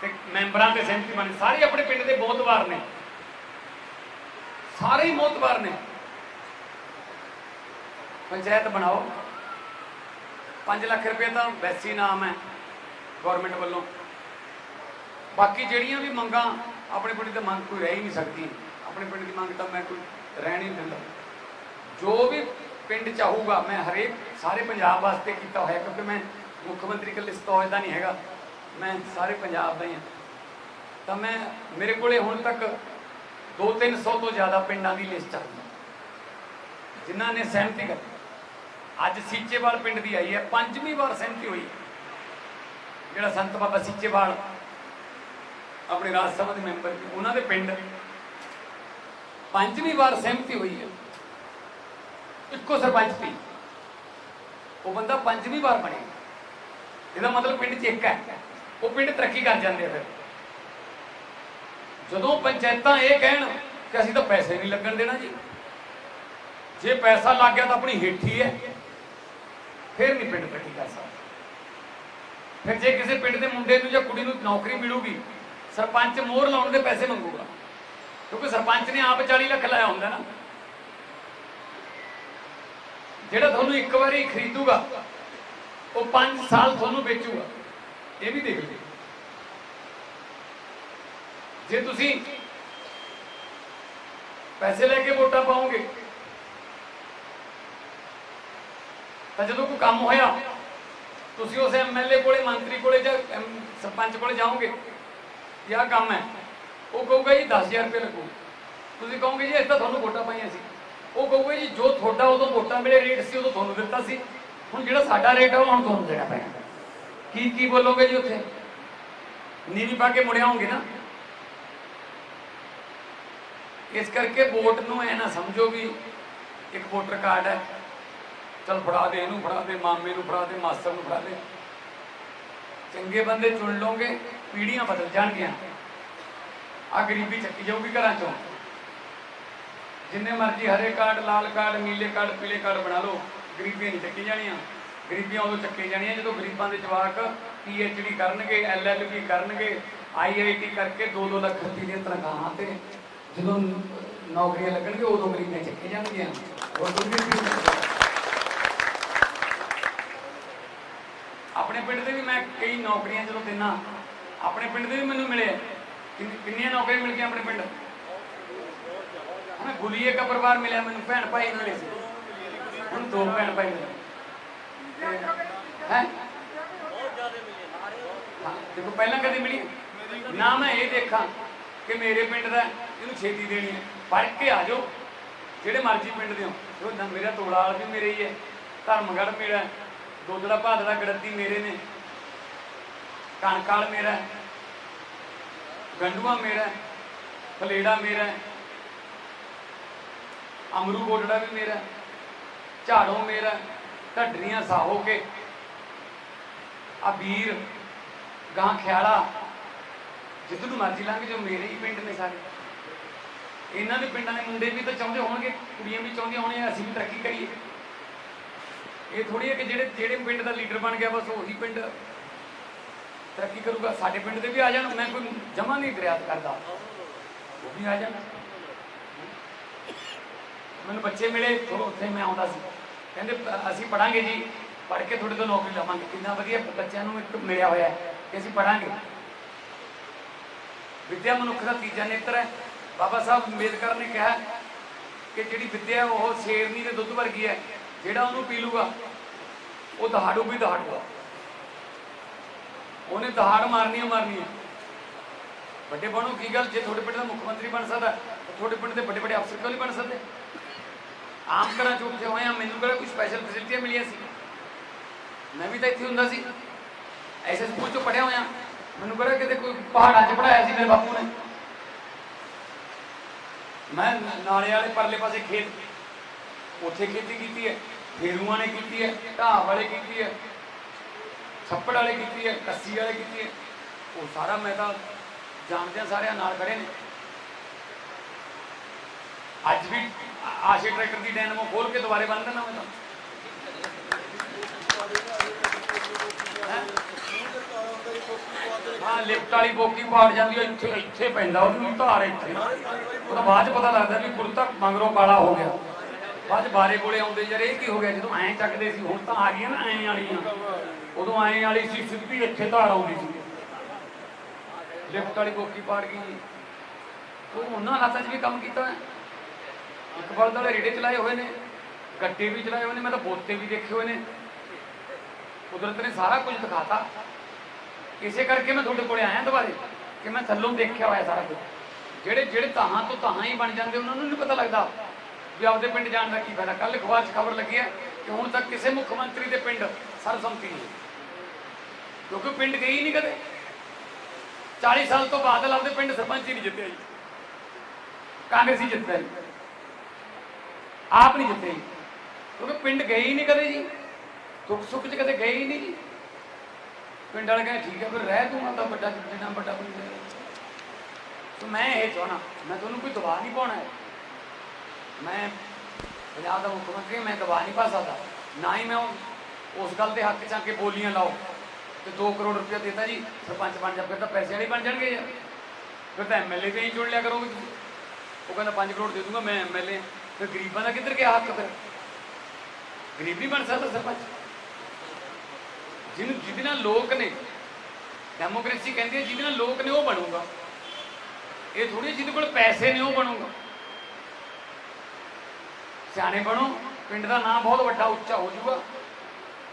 ਤੇ ਮੈਂਬਰਾਂ ਤੇ ਸਹਿਮਤੀ ਬਣਦੀ ਸਾਰੇ ਆਪਣੇ ਪਿੰਡ ਦੇ ਬਹੁਤ ਵਾਰ ਨੇ। ਸਾਰੇ ਹੀ ਬਹੁਤ ਵਾਰ ਨੇ। ਪੰਚਾਇਤ ਬਣਾਓ। 5 ਲੱਖ ਰੁਪਏ ਤਾਂ ਵੈਸੀ ਨਾਮ ਹੈ ਗਵਰਨਮੈਂਟ ਵੱਲੋਂ। ਬਾਕੀ ਜਿਹੜੀਆਂ ਵੀ ਮੰਗਾਂ ਆਪਣੇ ਪਿੰਡ ਦੀ ਮੰਗ ਕੋਈ ਰਹਿ ਹੀ ਨਹੀਂ ਸਕਦੀ। ਆਪਣੇ ਪਿੰਡ ਦੀ ਮੰਗ ਤਾਂ ਮੈਂ ਕੋਈ ਰਹਿਣ ਹੀ ਨਹੀਂ ਦਿੰਦਾ। ਜੋ ਵੀ ਪਿੰਡ ਚਾਹੂਗਾ ਮੈਂ ਹਰੇਕ ਸਾਰੇ ਪੰਜਾਬ ਵਾਸਤੇ ਕੀਤਾ ਹੋਇਆ, ਕਿਉਂਕਿ ਮੈਂ ਮੁੱਖ ਮੰਤਰੀ ਕੱਲੇ ਸਤੌਜ ਦਾ ਨਹੀਂ ਹੈਗਾ। ਮੈਂ ਸਾਰੇ ਪੰਜਾਬ ਦਾ ਹੀ ਹਾਂ। ਤਾਂ ਮੈਂ, ਮੇਰੇ ਕੋਲੇ ਹੁਣ ਤੱਕ 2-300 ਤੋਂ ਜ਼ਿਆਦਾ ਪਿੰਡਾਂ ਦੀ ਲਿਸਟ ਆ ਜਿਨ੍ਹਾਂ ਨੇ ਸਹਿਮਤੀ ਕਰ ਅੱਜ ਸੀਚੇਵਾਲ ਪਿੰਡ ਦੀ ਆਈ ਹੈ, ਪੰਜਵੀਂ ਵਾਰ ਸਹਿਮਤੀ ਹੋਈ। ਜਿਹੜਾ ਸੰਤ ਬਾਬਾ ਸੀਚੇਵਾਲ ਆਪਣੇ ਰਾਜ ਸਭਾ ਦੇ ਮੈਂਬਰ ਨੇ, ਉਹਨਾਂ ਦੇ ਪਿੰਡ ਪੰਜਵੀਂ ਵਾਰ ਸਹਿਮਤੀ ਹੋਈ ਹੈ। ਇੱਕੋ ਸਰਪੰਚ ਦੀ। ਉਹ ਬੰਦਾ ਪੰਜਵੀਂ ਵਾਰ ਬਣਿਆ ਇਹਦਾ ਮਤਲਬ ਪਿੰਡ 'ਚ ਇੱਕ ਹੈ। ਉਹ ਪਿੰਡ ਤਰੱਕੀ ਕਰ ਜਾਂਦੇ ਆ ਫਿਰ। ਜਦੋਂ ਪੰਚਾਇਤਾਂ ਇਹ ਕਹਿਣ ਕਿ ਅਸੀਂ ਤਾਂ ਪੈਸੇ ਨਹੀਂ ਲੱਗਣ ਦੇਣਾ ਜੀ। ਜੇ ਪੈਸਾ ਲੱਗ ਗਿਆ ਤਾਂ ਆਪਣੀ ਹੇਠੀ ਹੈ। ਫਿਰ ਨਹੀਂ ਪਿੰਡ ਤਰੱਕੀ ਕਰ ਸਕਦਾ। ਫਿਰ ਜੇ ਕਿਸੇ ਪਿੰਡ ਦੇ ਮੁੰਡੇ ਨੂੰ ਜਾਂ ਕੁੜੀ ਨੂੰ ਨੌਕਰੀ ਮਿਲੂਗੀ ਸਰਪੰਚ ਮੋਹਰ ਲਾਉਣ ਦੇ ਪੈਸੇ ਮੰਗੂਗਾ। ਕਿਉਂਕਿ ਸਰਪੰਚ ਨੇ ਆਪ 40 ਲੱਖ ਲਾਇਆ ਹੁੰਦਾ ਨਾ। ਜਿਹੜਾ ਤੁਹਾਨੂੰ ਇੱਕ ਵਾਰੀ ਖਰੀਦੂਗਾ, ਉਹ 5 ਸਾਲ ਤੁਹਾਨੂੰ ਵੇਚੂਗਾ। ਇਹ ਵੀ ਦੇਖ ਲਿਓ। ਜੇ ਤੁਸੀਂ ਪੈਸੇ ਲੈ ਕੇ ਵੋਟਾਂ ਪਾਓਗੇ, ਤਾਂ ਜਦੋਂ ਕੋਈ ਕੰਮ ਹੋਇਆ, ਤੁਸੀਂ ਉਸ ਐਮਐਲਏ ਕੋਲੇ, ਮੰਤਰੀ ਕੋਲੇ ਜਾਂ ਸਰਪੰਚ ਕੋਲੇ ਜਾਓਗੇ ਇਹ ਆਹ ਕੰਮ ਹੈ। ਉਹ ਕਹੂਗਾ ਜੀ 10000 ਰੁਪਏ ਲੱਗੂ। ਤੁਸੀਂ ਕਹੋਗੇ ਜੀ ਇਸ ਤਾਂ ਤੁਹਾਨੂੰ ਵੋਟਾਂ ਪਾਈਆਂ ਸੀ। ਉਹ ਕਹੂਗਾ ਜੀ, ਜੋ ਤੁਹਾਡਾ ਉਦੋਂ ਵੋਟਾਂ ਵੇਲੇ ਰੇਟ ਸੀ, ਉਦੋਂ ਤੁਹਾਨੂੰ ਦਿੱਤਾ ਸੀ। ਹੁਣ ਜਿਹੜਾ ਸਾਡਾ ਰੇਟ ਆ, ਉਹ ਹੁਣ ਤੁਹਾਨੂੰ ਦੇਣਾ ਪੈਣਾ। ਕੀ ਕੀ ਬੋਲੋਗੇ ਜੀ ਉੱਥੇ? ਨੀਵੀਂ ਪਾ ਕੇ ਮੁੜਿਆ ਹੋਗੇ ਨਾ। ਇਸ ਕਰਕੇ ਵੋਟ ਨੂੰ ਐ ਨਾ ਸਮਝੋ ਵੀ ਇੱਕ ਵੋਟਰ ਕਾਰਡ ਹੈ। ਚਲ ਫੜਾ ਦੇ, ਇਹਨੂੰ ਫੜਾ ਦੇ, ਮਾਮੇ ਨੂੰ ਫੜਾ ਦੇ, ਮਾਸਟਰ ਨੂੰ ਫੜਾ ਦੇ। ਚੰਗੇ ਬੰਦੇ ਚੁਣ ਲਓਗੇ, ਪੀੜ੍ਹੀਆਂ ਬਦਲ ਜਾਣਗੀਆਂ। ਆ ਗਰੀਬੀ ਚੱਕੀ ਜਾਊਗੀ ਘਰਾਂ ਚੋਂ। ਜਿੰਨੇ ਮਰਜ਼ੀ ਹਰੇ ਕਾਰਡ, ਲਾਲ ਕਾਰਡ, ਨੀਲੇ ਕਾਰਡ, ਪੀਲੇ ਕਾਰਡ ਬਣਾ ਲਓ, ਗਰੀਬੀਆਂ ਨਹੀਂ ਚੱਕੀ ਜਾਣੀਆਂ। ਗਰੀਬੀਆਂ ਉਦੋਂ ਚੱਕੀ ਜਾਣੀਆਂ ਜਦੋਂ ਗਰੀਬਾਂ ਦੇ ਜਵਾਕ ਡੀ ਕਰਨਗੇ ਐਲਐਲਬੀ ਕਰਨਗੇ ਆਈਆਈਟੀ ਕਰਕੇ 2-2 ਲੱਖ ਰੁਪਏ ਦੀਆਂ ਤਨਖਾਹਾਂ ਤੇ ਜਦੋਂ ਨੌਕਰੀਆਂ ਲੱਗਣਗੇ ਉਦੋਂ ਗਰੀਬੀਆਂ ਚੱਕੀ ਜਾਣਗੀਆਂ। ਹੋਰ ਕੋਈ ਗਰੀਬੀ ਨਹੀਂ ਆਪਣੇ ਪਿੰਡ ਦੇ ਵੀ ਮੈਂ ਕਈ ਨੌਕਰੀਆਂ ਜਦੋਂ ਦਿਨਾਂ, ਆਪਣੇ ਪਿੰਡ ਦੇ ਵੀ ਮੈਨੂੰ ਮਿਲੇ। ਕਿੰਨੀਆਂ ਨੌਕਰੀਆਂ ਮਿਲ ਗਈਆਂ ਆਪਣੇ ਪਿੰਡ? ਮੈਂ ਗੁਲੀਏ ਦਾ ਪਰਿਵਾਰ ਮਿਲਿਆ ਮੈਨੂੰ, ਭੈਣ ਭਾਈ ਮਿਲੇ ਸੀ ਹੁਣ ਦੋ ਭੈਣ ਭਾਈ ਮਿਲੇ। ਹੈ? ਦੇਖੋ, ਪਹਿਲਾਂ ਕਦੇ ਮਿਲੀ ਨਾ। ਮੈਂ ਇਹ ਦੇਖਾਂ ਕਿ ਮੇਰੇ ਪਿੰਡ ਦਾ ਇਹਨੂੰ ਛੇਤੀ ਦੇਣੀ ਹੈ। ਫੜ ਕੇ ਆ ਜਾਓ, ਜਿਹੜੇ ਮਰਜ਼ੀ ਪਿੰਡ ਦੇ ਹੋ ਉਹ ਨਾ ਮੇਰਾ ਵੀ ਮੇਰੇ ਹੀ ਹੈ ਧਰਮਗੜ ਮੇਰਾ ਦੋਦੜਾ ਭਾਦੜਾ ਗੜੱਦੀ ਮੇਰੇ ਨੇ। ਕਣਕਾਲ ਮੇਰਾ ਹੈ, ਗੰਡੂਆ ਮੇਰਾ ਹੈ, ਫਲੇੜਾ ਮੇਰਾ ਅਮਰੂ ਗੋਡੜਾ ਵੀ ਮੇਰਾ ਹੈ, ਝਾੜੋ ਮੇਰਾ ਹੈ, ਢੱਡਰੀਆਂ ਸਾਹੋ ਕੇ। ਆ ਵੀਰ ਗਾਂ ਖਿਆਲਾ। ਜਿੱਧਰ ਨੂੰ ਮਰਜ਼ੀ ਲੰਘ ਜੋ ਮੇਰੇ ਹੀ ਪਿੰਡ ਨੇ ਸਾਰੇ। ਇਹਨਾਂ ਦੇ ਪਿੰਡਾਂ ਦੇ ਮੁੰਡੇ ਵੀ ਤਾਂ ਚਾਹੁੰਦੇ ਹੋਣਗੇ ਕੁੜੀਆਂ ਵੀ ਚਾਹੁੰਦੀਆਂ ਹੋਣਗੀਆਂ ਅਸੀਂ ਵੀ ਤਰੱਕੀ ਕਰੀਏ। ਇਹ ਥੋੜੀ ਹੈ ਕਿ ਜਿਹੜੇ ਜਿਹੜੇ ਪਿੰਡ ਦਾ ਲੀਡਰ ਬਣ ਗਿਆ, ਬਸ ਉਹੀ ਪਿੰਡ ਤਰੱਕੀ ਕਰੂਗਾ। ਸਾਡੇ ਪਿੰਡ ਦੇ ਵੀ ਆ ਜਾਣ, ਮੈਂ ਕੋਈ ਜਮਾ ਨਹੀਂ ਦਰਿਆਤ ਕਰਦਾ। ਉਹ ਵੀ ਆ ਜਾਣ। ਮੈਨੂੰ ਬੱਚੇ ਮਿਲੇ ਉੱਥੇ ਮੈਂ ਆਉਂਦਾ ਸੀ। ਕਹਿੰਦੇ, ਅਸੀਂ ਪੜਾਂਗੇ ਜੀ। ਪੜ੍ਹ ਕੇ ਤੁਹਾਡੇ ਤੋਂ ਨੌਕਰੀ ਲਵਾਂਗੇ। ਕਿੰਨਾ ਵਧੀਆ ਬੱਚਿਆਂ ਨੂੰ ਇੱਕ ਮਿਲਿਆ ਹੋਇਆ ਕਿ ਅਸੀਂ ਪੜਾਂਗੇ ਵਿਦਿਆ ਮਨੁੱਖ ਦਾ ਤੀਜਾ ਨੇਤਰ ਹੈ। ਬਾਬਾ ਸਾਹਿਬ ਅੰਬੇਦਕਰ ਨੇ ਕਿਹਾ ਕਿ ਜਿਹੜੀ ਵਿਦਿਆ ਉਹ ਸ਼ੇਰਨੀ ਦੇ ਦੁੱਧ ਵਰਗੀ ਹੈ। ਜਿਹੜਾ ਉਹਨੂੰ ਪੀ ਲੂਗਾ, ਉਹ ਦਹਾੜੂ ਵੀ ਦਹਾੜੂਗਾ ਉਹਨੇ ਦਹਾੜ ਮਾਰਨੀ ਮਾਰਨੀ ਹੈ ਵੱਡੇ ਬਣੋ, ਕੀ ਗੱਲ? ਜੇ ਤੁਹਾਡੇ ਪਿੰਡ ਦਾ ਮੁੱਖ ਮੰਤਰੀ ਬਣ ਸਕਦਾ ਤੁਹਾਡੇ ਪਿੰਡ ਦੇ ਵੱਡੇ ਵੱਡੇ ਅਫਸਰ ਕਿਉਂ ਨਹੀਂ ਬਣ ਸਕਦੇ? ਆਮ ਘਰਾਂ ਚ ਉੱਠੇ ਹੋਏ ਆ, ਮੈਨੂੰ ਕਿਹੜਾ ਕੋਈ ਸਪੈਸ਼ਲ ਫੈਸਿਲਿਟੀਆਂ ਮਿਲੀਆਂ ਸੀ? ਮੈਂ ਵੀ ਤਾਂ ਇੱਥੇ ਹੁੰਦਾ ਸੀ। ਐਸੇ ਸਕੂਲ ਚੋਂ ਪੜਿਆ ਹੋਇਆ। ਮੈਨੂੰ ਕਿਹੜਾ ਕਿਤੇ ਕੋਈ ਪਹਾੜਾਂ 'ਚ ਪੜਾਇਆ ਸੀ ਮੇਰੇ ਬਾਪੂ ਨੇ? ਮੈਂ ਨਾਲੇ ਵਾਲੇ ਪਰਲੇ ਪਾਸੇ ਖੇਤ ਉੱਥੇ ਖੇਤੀ ਕੀਤੀ ਹੈ, ਫੇਰੂਆਂ ਨੇ ਕੀਤੀ ਹੈ ਢਾਹ ਵਾਲੇ ਕੀਤੀ ਹੈ, ਛੱਪੜ ਵਾਲੇ ਕੀਤੀ ਹੈ, ਕੱਸੀ ਵਾਲੇ ਕੀਤੀ ਹੈ, ਉਹ ਸਾਰਾ ਮੈਂ ਤਾਂ ਜਾਣਦਿਆਂ ਸਾਰਿਆਂ ਨਾਲ ਖੜੇ ਨੇ। ਅੱਜ ਵੀ ਆਸ਼ੇ ਟਰੈਕਟਰ ਦੀ ਡੈਨਮੋ ਖੋਲ ਕੇ ਦੁਬਾਰੇ ਬੰਨ ਦਿੰਦਾ ਮੈਂ ਤਾਂ। ਹਾਂ? ਲਿਫਟ ਵਾਲੀ ਬੋਕੀ ਪਾੜ ਜਾਂਦੀ ਹੈ, ਇੱਥੇ ਇੱਥੇ ਪੈਂਦਾ, ਉਹਨੂੰ ਧਾਰ ਇੱਥੇ। ਉਹ ਤਾਂ ਬਾਅਦ ਚ ਪਤਾ ਲੱਗਦਾ ਵੀ ਕੁੜਤਾ ਮੰਗਰੋਂ ਕਾਲਾ ਹੋ ਗਿਆ। ਬਾਅਦ ਬਾਰੇ ਕੋਲੇ ਆਉਂਦੇ ਯਾਰ, ਇਹ ਕੀ ਹੋ ਗਿਆ? ਜਦੋਂ ਐਂ ਚੱਕਦੇ ਸੀ, ਹੁਣ ਤਾਂ ਆ ਗਈਆਂ ਨਾ ਐਂ ਵਾਲੀਆਂ। ਉਦੋਂ ਐਂ ਵਾਲੀ ਸੀ, ਸਿੱਧੀ ਇੱਥੇ ਧਾਰ ਆਉਂਦੀ ਸੀ। ਲਿਫਟ ਵਾਲੀ ਬੋਕੀ ਪਾੜ ਗਈ ਉਹ ਉਹਨਾਂ ਹਾਲਾਤਾਂ 'ਚ ਵੀ ਕੰਮ ਕੀਤਾ ਇੱਕ ਬਲਦ ਵਾਲੇ ਰੇੜੇ ਚਲਾਏ ਹੋਏ ਨੇ ਗੱਟੇ ਵੀ ਚਲਾਏ ਹੋਏ ਨੇ, ਮੈਂ ਤਾਂ ਬੋਤੇ ਵੀ ਦੇਖੇ ਹੋਏ ਨੇ। ਕੁਦਰਤ ਨੇ ਸਾਰਾ ਕੁਝ ਦਿਖਾਤਾ। ਇਸੇ ਕਰਕੇ ਮੈਂ ਤੁਹਾਡੇ ਕੋਲੇ ਆਇਆ ਦੁਬਾਰੇ, ਕਿ ਮੈਂ ਥੱਲੋਂ ਦੇਖਿਆ ਹੋਇਆ ਸਾਰਾ ਕੁਝ। ਜਿਹੜੇ ਜਿਹੜੇ ਤਾਹਾਂ ਤੋਂ ਤਾਹਾਂ ਹੀ ਬਣ ਜਾਂਦੇ, ਉਹਨਾਂ ਨੂੰ ਨਹੀਂ ਪਤਾ ਲੱਗਦਾ। ਵੀ ਆਪਦੇ ਪਿੰਡ ਜਾਣ ਦਾ ਕੀ ਫਾਇਦਾ? ਕੱਲ ਅਖਬਾਰ 'ਚ ਖਬਰ ਲੱਗੀ ਹੈ ਕਿ ਹੁਣ ਤੱਕ ਕਿਸੇ ਮੁੱਖ ਮੰਤਰੀ ਦੇ ਪਿੰਡ ਸਰਬਸੰਮਤੀ ਨਹੀਂ ਕਿਉਂਕਿ ਪਿੰਡ ਗਈ ਨਹੀਂ ਕਦੇ। 40 ਸਾਲ ਤੋਂ ਬਾਅਦ ਆਪਦੇ ਪਿੰਡ ਸਰਪੰਚ ਹੀ ਨਹੀਂ ਜਿੱਤਿਆ ਜੀ। ਕਾਂਗਰਸੀ ਜਿੱਤਿਆ ਜੀ। ਆਪ ਨਹੀਂ ਜਿੱਤੇ ਜੀ। ਕਿਉਂਕਿ ਪਿੰਡ ਗਏ ਹੀ ਨਹੀਂ ਕਦੇ ਜੀ। ਦੁੱਖ ਸੁੱਖ 'ਚ ਕਦੇ ਗਏ ਹੀ ਨਹੀਂ ਜੀ। ਪਿੰਡ ਵਾਲੇ ਕਹਿੰਦੇ ਠੀਕ ਹੈ, ਫਿਰ ਰਹਿ ਤੂੰ ਤਾਂ ਵੱਡਾ ਜਿੰਨਾ ਵੱਡਾ ਪਿੰਡ ਹੈ ਮੈਂ ਇਹ ਚਾਹਣਾ ਮੈਂ ਤੁਹਾਨੂੰ ਕੋਈ ਦਬਾਅ ਨਹੀਂ ਪਾਉਣਾ ਹੈ। ਮੈਂ ਪੰਜਾਬ ਦਾ ਮੁੱਖ ਮੰਤਰੀ, ਮੈਂ ਦਬਾਅ ਨਹੀਂ ਪਾ ਸਕਦਾ। ਨਾ ਹੀ ਮੈਂ ਉਹ- ਉਸ ਗੱਲ ਦੇ ਹੱਕ ਚ ਆ ਕੇ ਬੋਲੀਆਂ ਲਾਓ। ਤੇ 2 ਕਰੋੜ ਰੁਪਇਆ ਦੇਤਾ ਜੀ। ਸਰਪੰਚ ਬਣ ਜਾ ਫਿਰ ਤਾਂ ਪੈਸੇ ਵਾਲੇ ਬਣ ਜਾਣਗੇ ਯਾਰ। ਫਿਰ ਤਾਂ ਐਮਐਲਏ ਤੇ ਹੀ ਚੁਣ ਲਿਆ ਕਰੋਗੇ ਤੁਸੀਂ। ਉਹ ਕਹਿੰਦਾ 5 ਕਰੋੜ ਦੇ ਦੂੰਗਾ ਮੈਂ ਐਮਐਲਏ ਫਿਰ ਗਰੀਬਾਂ ਦਾ ਕਿੱਧਰ ਗਿਆ ਹੱਕ ਫਿਰ? ਗਰੀਬ ਨਹੀਂ ਬਣ ਸਕਦਾ ਸਰਪੰਚ। ਜਿਹਨੂੰ ਜਿਹਦੇ ਨਾਲ ਲੋਕ ਨੇ, ਡੈਮੋਕ੍ਰੇਸੀ ਕਹਿੰਦੀ ਹੈ, ਜਿਹਦੇ ਨਾਲ ਲੋਕ ਨੇ ਉਹ ਬਣੂਗਾ। ਇਹ ਥੋੜੀ ਜਿਹਦੇ ਕੋਲ ਪੈਸੇ ਨੇ, ਉਹ ਬਣੂਗਾ। ਸਿਆਣੇ ਬਣੋ, ਪਿੰਡ ਦਾ ਨਾਮ ਬਹੁਤ ਵੱਡਾ ਉੱਚਾ ਹੋ ਜਾਊਗਾ।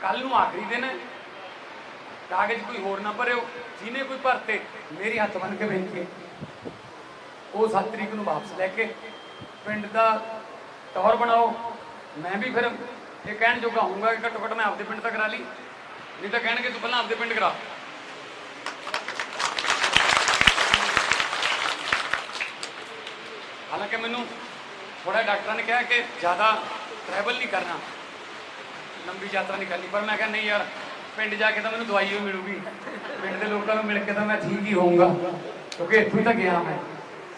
ਕੱਲ ਨੂੰ ਆਖਰੀ ਦਿਨ ਹੈ। ਕਾਗਜ਼ ਕੋਈ ਹੋਰ ਨਾ ਭਰਿਓ, ਜਿਹਨੇ ਕੋਈ ਭਰਤੇ, ਮੇਰੀ ਹੱਥ ਬੰਨ ਕੇ ਬੇਨਤੀ ਹੈ ਉਹ 7 ਤਰੀਕ ਨੂੰ ਵਾਪਸ ਲੈ ਕੇ ਪਿੰਡ ਦਾ ਟੌਰ ਬਣਾਓ। ਮੈਂ ਵੀ ਫਿਰ ਇਹ ਕਹਿਣ ਜੋਗਾ ਹੋਊਗਾ ਕਿ ਘੱਟੋ ਘੱਟ ਮੈਂ ਆਪਦੇ ਪਿੰਡ ਤੱਕ ਕਰਾ ਲਈ। ਨਹੀਂ ਤਾਂ ਕਹਿਣਗੇ ਤੂੰ ਪਹਿਲਾਂ ਆਪਦੇ ਪਿੰਡ ਕਰਾ। ਹਾਲਾਂਕਿ ਮੈਨੂੰ ਥੋੜਾ ਡਾਕਟਰਾਂ ਨੇ ਕਿਹਾ ਕਿ ਜ਼ਿਆਦਾ ਟਰੈਵਲ ਨਹੀਂ ਕਰਨਾ। ਲੰਬੀ ਯਾਤਰਾ ਨਹੀਂ ਕਰਨੀ। ਪਰ ਮੈਂ ਕਿਹਾ, ਨਹੀਂ ਯਾਰ, ਪਿੰਡ ਜਾ ਕੇ ਤਾਂ ਮੈਨੂੰ ਦਵਾਈ ਵੀ ਮਿਲੂਗੀ। ਪਿੰਡ ਦੇ ਲੋਕਾਂ ਨੂੰ ਮਿਲ ਕੇ ਤਾਂ ਮੈਂ ਠੀਕ ਹੀ ਹੋਊਂਗਾ। ਕਿਉਂਕਿ ਇੱਥੋਂ ਹੀ ਤਾਂ ਗਿਆ ਮੈਂ।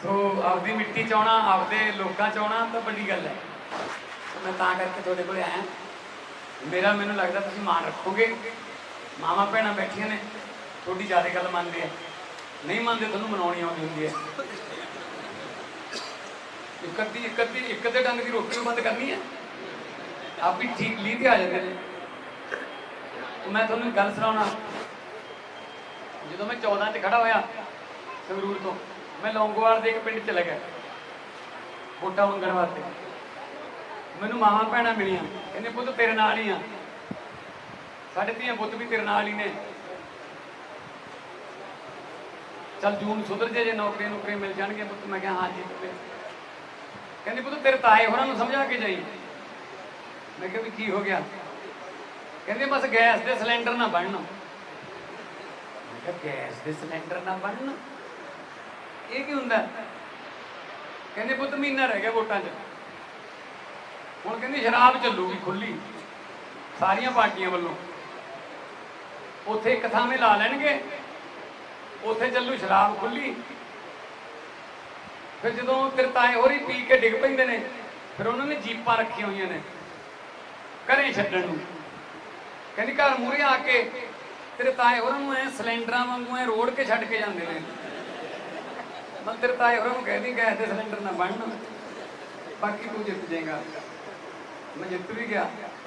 ਸੋ ਆਪਦੀ ਮਿੱਟੀ ਚ ਆਉਣਾ, ਆਪਦੇ ਲੋਕਾਂ ਚ ਆਉਣਾ ਤਾਂ ਵੱਡੀ ਗੱਲ ਹੈ। ਸੋ ਮੈਂ ਤਾਂ ਕਰਕੇ ਤੁਹਾਡੇ ਕੋਲ ਆਇਆ। ਮੇਰਾ ਮੈਨੂੰ ਲੱਗਦਾ ਤੁਸੀਂ ਮਾਣ ਰੱਖੋਗੇ। ਮਾਮਾ ਭੈਣਾਂ ਬੈਠੀਆਂ ਨੇ। ਤੁਹਾਡੀ ਜ਼ਿਆਦਾ ਗੱਲ ਮੰਨਦੇ ਆ। ਨਹੀਂ ਮੰਨਦੇ ਤੁਹਾਨੂੰ ਮਨਾਉਣੀ ਆਉਂਦੀ ਹੁੰਦੀ ਹੈ। ਇੱਕ ਅੱਧੀ ਇੱਕ ਅੱਧੀ ਇੱਕ ਅੱਧੇ ਡੰਗ ਦੀ ਰੋਟੀ ਵੀ ਬੰਦ ਕਰਨੀ ਹੈ। ਆਪ ਹੀ ਠੀਕ ਲੀ ਤੇ ਆ ਜਾਂਦੇ ਨੇ। ਮੈਂ ਤੁਹਾਨੂੰ ਇੱਕ ਗੱਲ ਸੁਣਾਉਣਾ। ਜਦੋਂ ਮੈਂ 14 ਚ ਖੜਾ ਹੋਇਆ ਸੰਗਰੂਰ ਤੋਂ, ਮੈਂ ਲੌਂਗੋਵਾਲ ਦੇ ਇੱਕ ਪਿੰਡ ਚਲਾ ਗਿਆ, ਵੋਟਾਂ ਮੰਗਣ ਵਾਸਤੇ। ਮੈਨੂੰ ਮਾਵਾਂ ਭੈਣਾਂ ਮਿਲੀਆਂ, ਕਹਿੰਦੇ, ਪੁੱਤ, ਤੇਰੇ ਨਾਲ ਹੀ ਆ। ਸਾਡੇ ਧੀਆਂ ਪੁੱਤ ਵੀ ਤੇਰੇ ਨਾਲ ਹੀ ਨੇ। ਚੱਲ ਜੂਨ ਸੁਧਰ ਜੇ ਜੇ ਨੌਕਰੀ ਨੌਕਰੀ ਮਿਲ ਜਾਣਗੇ ਪੁੱਤ, ਮੈਂ ਕਿਹਾ, ਹਾਂ, ਜੀ ਕਹਿੰਦੀ ਪੁੱਤ, ਤੇਰੇ ਤਾਏ ਹੋਰਾਂ ਨੂੰ ਸਮਝਾ ਕੇ ਜਾਈ। ਮੈਂ ਕਿਹਾ ਵੀ ਕੀ ਹੋ ਗਿਆ? ਕਹਿੰਦੇ, ਬਸ ਗੈਸ ਦੇ ਸਿਲੰਡਰ ਨਾ ਬਣਨ। ਮੈਂ ਕਿਹਾ, ਗੈਸ ਦੇ ਸਿਲੰਡਰ ਨਾ ਬਣਨ? ਇਹ ਕੀ ਹੁੰਦਾ? ਕਹਿੰਦੇ, ਪੁੱਤ, ਮਹੀਨਾ ਰਹਿ ਗਿਆ ਵੋਟਾਂ 'ਚ। ਹੁਣ ਕਹਿੰਦੀ, ਸ਼ਰਾਬ ਚੱਲੂਗੀ ਖੁੱਲੀ ਸਾਰੀਆਂ ਪਾਰਟੀਆਂ ਵੱਲੋਂ। ਉੱਥੇ ਇੱਕ ਥਾਵੇਂ ਲਾ ਲੈਣਗੇ। ਉੱਥੇ ਚੱਲੂ ਸ਼ਰਾਬ ਖੁੱਲੀ ਫਿਰ ਜਦੋਂ ਤੇਰੇ ਤਾਏ ਹੋਰੀ ਪੀ ਕੇ ਡਿੱਗ ਪੈਂਦੇ ਨੇ, ਫਿਰ ਉਹਨਾਂ ਨੇ ਜੀਪਾਂ ਰੱਖੀਆਂ ਹੋਈਆਂ ਨੇ ਘਰੇ ਛੱਡਣ ਨੂੰ। ਕਹਿੰਦੀ ਘਰ ਮੂਰੇ ਆ ਕੇ ਤੇਰੇ ਤਾਏ ਹੋਰਾਂ ਨੂੰ ਐ ਸਿਲੰਡਰਾਂ ਵਾਂਗੂ ਐ ਰੋੜ ਕੇ ਛੱਡ ਕੇ ਜਾਂਦੇ ਨੇ। ਮੈਂ ਤੇਰੇ ਤਾਏ ਹੋਰਾਂ ਨੂੰ ਕਹਿੰਦੀ ਗੈਸ ਦੇ ਸਿਲੰਡਰ ਨਾ ਬਣਨ। ਬਾਕੀ ਤੂੰ ਜਿੱਤ ਜਾਏਗਾ। ਮੈਂ ਜਿੱਤ ਵੀ ਗਿਆ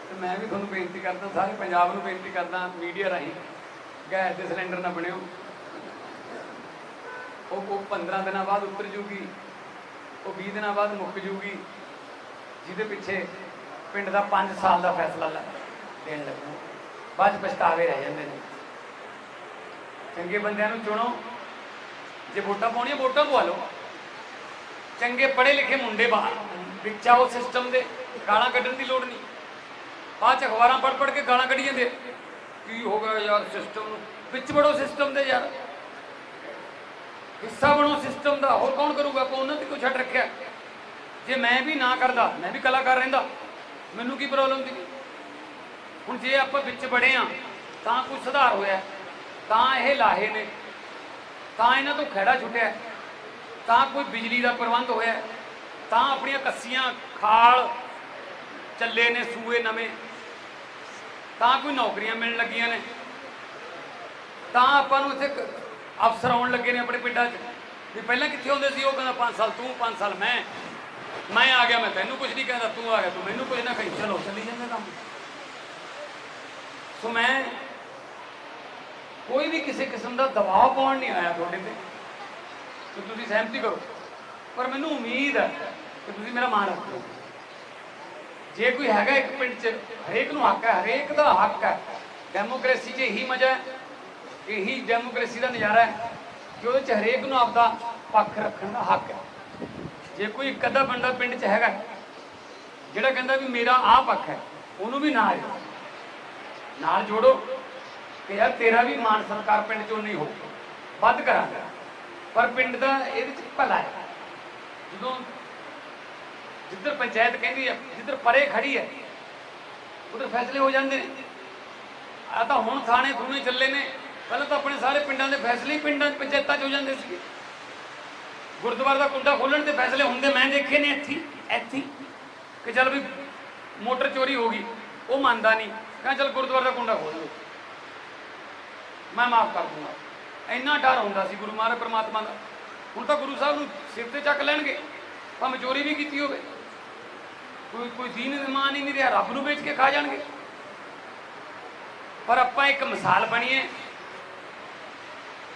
ਤੇ ਮੈਂ ਵੀ ਤੁਹਾਨੂੰ ਬੇਨਤੀ ਕਰਦਾ, ਸਾਰੇ ਪੰਜਾਬ ਨੂੰ ਬੇਨਤੀ ਕਰਦਾ, ਮੀਡੀਆ ਰਾਹੀਂ ਗੈਸ ਦੇ ਸਿਲੰਡਰ ਨਾ ਬਣਿਓ। ਉਹ ਕੋ 15 ਦਿਨਾਂ ਬਾਅਦ ਉਤਰ ਜੂਗੀ, ਉਹ 20 ਦਿਨਾਂ ਬਾਅਦ ਮੁੱਕ ਜੂਗੀ, ਜਿਹਦੇ ਪਿੱਛੇ ਪਿੰਡ ਦਾ 5 ਸਾਲ ਦਾ ਫੈਸਲਾ ਲੈ, ਦੇਣ ਲੱਗੂ। ਬਾਅਦ 'ਚ ਪਛਤਾਵੇ ਰਹਿ ਜਾਂਦੇ ਨੇ। ਚੰਗੇ ਬੰਦਿਆਂ ਨੂੰ ਚੁਣੋ। ਜੇ ਵੋਟਾਂ ਪਾਉਣੀਆਂ ਵੋਟਾਂ ਪਵਾ ਲਓ। ਚੰਗੇ ਪੜ੍ਹੇ ਲਿਖੇ ਮੁੰਡੇ ਬਾਹਰ। ਵਿੱਚ ਆਓ ਸਿਸਟਮ ਦੇ, ਗਾਲਾਂ ਕੱਢਣ ਦੀ ਲੋੜ ਨਹੀਂ। ਬਾਅਦ ਚ ਅਖਬਾਰਾਂ ਪੜ੍ਹ ਪੜ੍ਹ ਕੇ ਗਾਲਾਂ ਕੱਢੀ ਜਾਂਦੇ। ਕੀ ਹੋ ਗਿਆ ਯਾਰ ਸਿਸਟਮ ਨੂੰ? ਵਿੱਚ ਬੜੋ ਸਿਸਟਮ ਦੇ ਯਾਰ। ਹਿੱਸਾ ਬਣੋ ਸਿਸਟਮ ਦਾ ਹੋਰ ਕੌਣ ਕਰੂਗਾ? ਆਪਾਂ ਉਹਨਾਂ ਤੇ ਕੋਈ ਛੱਡ ਰੱਖਿਆ? ਜੇ ਮੈਂ ਵੀ ਨਾ ਕਰਦਾ, ਮੈਂ ਵੀ ਕਲਾਕਾਰ ਰਹਿੰਦਾ, ਮੈਨੂੰ ਕੀ ਪ੍ਰੋਬਲਮ ਸੀ ਹੁਣ ਜੇ ਆਪਾਂ ਵਿੱਚ ਬੜੇ ਆ, ਤਾਂ ਕੁਝ ਸੁਧਾਰ ਹੋਇਆ, ਤਾਂ ਇਹ ਲਾਹੇ ਨੇ, ਤਾਂ ਇਹਨਾਂ ਤੋਂ ਖਹਿੜਾ ਛੁੱਟਿਆ, ਤਾਂ ਕੋਈ ਬਿਜਲੀ ਦਾ ਪ੍ਰਬੰਧ ਹੋਇਆ, ਤਾਂ ਆਪਣੀਆਂ ਕੱਸੀਆਂ ਖਾਲ ਚੱਲੇ ਨੇ, ਸੂਏ ਨਵੇਂ, ਤਾਂ ਕੋਈ ਨੌਕਰੀਆਂ ਮਿਲਣ ਲੱਗੀਆਂ ਨੇ, ਤਾਂ ਆਪਾਂ ਨੂੰ ਇੱਥੇ ਕ- ਅਫਸਰ ਆਉਣ ਲੱਗੇ ਨੇ ਆਪਣੇ ਪਿੰਡਾਂ 'ਚ। ਵੀ ਪਹਿਲਾਂ ਕਿੱਥੇ ਹੁੰਦੇ ਸੀ? ਉਹ ਕਹਿੰਦਾ 5 ਸਾਲ, ਤੂੰ 5 ਸਾਲ, ਮੈਂ। ਮੈਂ ਆ ਗਿਆ, ਮੈਂ ਤੈਨੂੰ ਕੁਝ ਨਹੀਂ ਕਹਿੰਦਾ, ਤੂੰ ਆ ਗਿਆ, ਤੂੰ ਮੈਨੂੰ ਕੁਝ ਨਾ ਕਹੀਂ। ਚਲੋ, ਚੱਲੀ ਜਾਂਦਾ ਕੰਮ। ਸੋ ਮੈਂ ਕੋਈ ਵੀ ਕਿਸੇ ਕਿਸਮ ਦਾ ਦਬਾਅ ਪਾਉਣ ਨਹੀਂ ਆਇਆ ਤੁਹਾਡੇ ਤੇ। ਕਿ ਤੁਸੀਂ ਸਹਿਮਤੀ ਕਰੋ। ਪਰ ਮੈਨੂੰ ਉਮੀਦ ਹੈ ਕਿ ਤੁਸੀਂ ਮੇਰਾ ਮਾਣ ਰੱਖੋ ਜੇ ਕੋਈ ਹੈਗਾ ਇੱਕ ਪਿੰਡ 'ਚ, ਹਰੇਕ ਨੂੰ ਹੱਕ ਹੈ, ਹਰੇਕ ਦਾ ਹੱਕ ਹੈ। ਡੈਮੋਕ੍ਰੇਸੀ 'ਚ ਇਹੀ ਮਜ਼ਾ ਹੈ। ਇਹੀ ਡੈਮੋਕ੍ਰੇਸੀ ਦਾ ਨਜ਼ਾਰਾ ਹੈ ਕਿ ਉਹਦੇ 'ਚ ਹਰੇਕ ਨੂੰ ਆਪਦਾ ਪੱਖ ਰੱਖਣ ਦਾ ਹੱਕ ਹੈ। ਜੇ ਕੋਈ ਇੱਕ ਅੱਧਾ ਬੰਦਾ ਪਿੰਡ 'ਚ ਹੈਗਾ, ਜਿਹੜਾ ਕਹਿੰਦਾ ਵੀ ਮੇਰਾ ਆਹ ਪੱਖ ਹੈ, ਉਹਨੂੰ ਵੀ ਨਾਲ ਜੋੜੋ। ਨਾਲ ਜੋੜੋ ਕਿ ਯਾਰ ਤੇਰਾ ਵੀ ਮਾਨ ਸਰਕਾਰ ਪਿੰਡ 'ਚੋਂ ਨਹੀਂ ਹੋ ਵੱਧ ਕਰਾਂਗਾ। ਪਰ ਪਿੰਡ ਦਾ ਇਹਦੇ 'ਚ ਭਲਾ ਹੈ। ਜਦੋਂ ਜਿੱਧਰ ਪੰਚਾਇਤ ਕਹਿੰਦੀ ਹੈ, ਜਿੱਧਰ ਪਰੇ ਖੜੀ ਹੈ, ਉਧਰ ਫੈਸਲੇ ਹੋ ਜਾਂਦੇ ਨੇ। ਆ ਤਾਂ ਹੁਣ ਥਾਣੇ ਥੂਣੇ ਚੱਲੇ ਨੇ। ਪਹਿਲਾਂ ਤਾਂ ਆਪਣੇ ਸਾਰੇ ਪਿੰਡਾਂ ਦੇ ਫੈਸਲੇ ਪਿੰਡਾਂ 'ਚ ਪੰਚਾਇਤਾਂ 'ਚ ਹੋ ਜਾਂਦੇ ਸੀਗੇ। ਗੁਰਦੁਆਰਾ ਦਾ ਕੁੰਡਾ ਖੋਲਣ ਦੇ ਫੈਸਲੇ ਹੁੰਦੇ ਮੈਂ ਦੇਖੇ ਨੇ ਇੱਥੇ ਇੱਥੇ ਕਿ ਚੱਲ ਵੀ ਮੋਟਰ ਚੋਰੀ ਹੋ ਗਈ, ਉਹ ਮੰਨਦਾ ਨਹੀਂ, ਕਹਿੰਦਾ ਚੱਲ ਗੁਰਦੁਆਰਾ ਦਾ ਕੁੰਡਾ ਖੋਲ ਲਓ। ਮੈਂ ਮਾਫ ਕਰ ਦੂੰਗਾ। ਇੰਨਾ ਡਰ ਹੁੰਦਾ ਸੀ ਗੁਰੂ ਮਹਾਰਾਜ ਪ੍ਰਮਾਤਮਾ ਦਾ। ਹੁਣ ਤਾਂ ਗੁਰੂ ਸਾਹਿਬ ਨੂੰ ਸਿਰ ਤੇ ਚੱਕ ਲੈਣਗੇ, ਭਾਵੇਂ ਚੋਰੀ ਵੀ ਕੀਤੀ ਹੋਵੇ। ਕੋਈ ਕੋਈ ਦੀਨ ਇਮਾਨ ਹੀ ਨਹੀਂ ਰਿਹਾ, ਰੱਬ ਨੂੰ ਵੇਚ ਕੇ ਖਾ ਜਾਣਗੇ। ਪਰ ਆਪਾਂ ਇੱਕ ਮਿਸਾਲ ਬਣੀਏ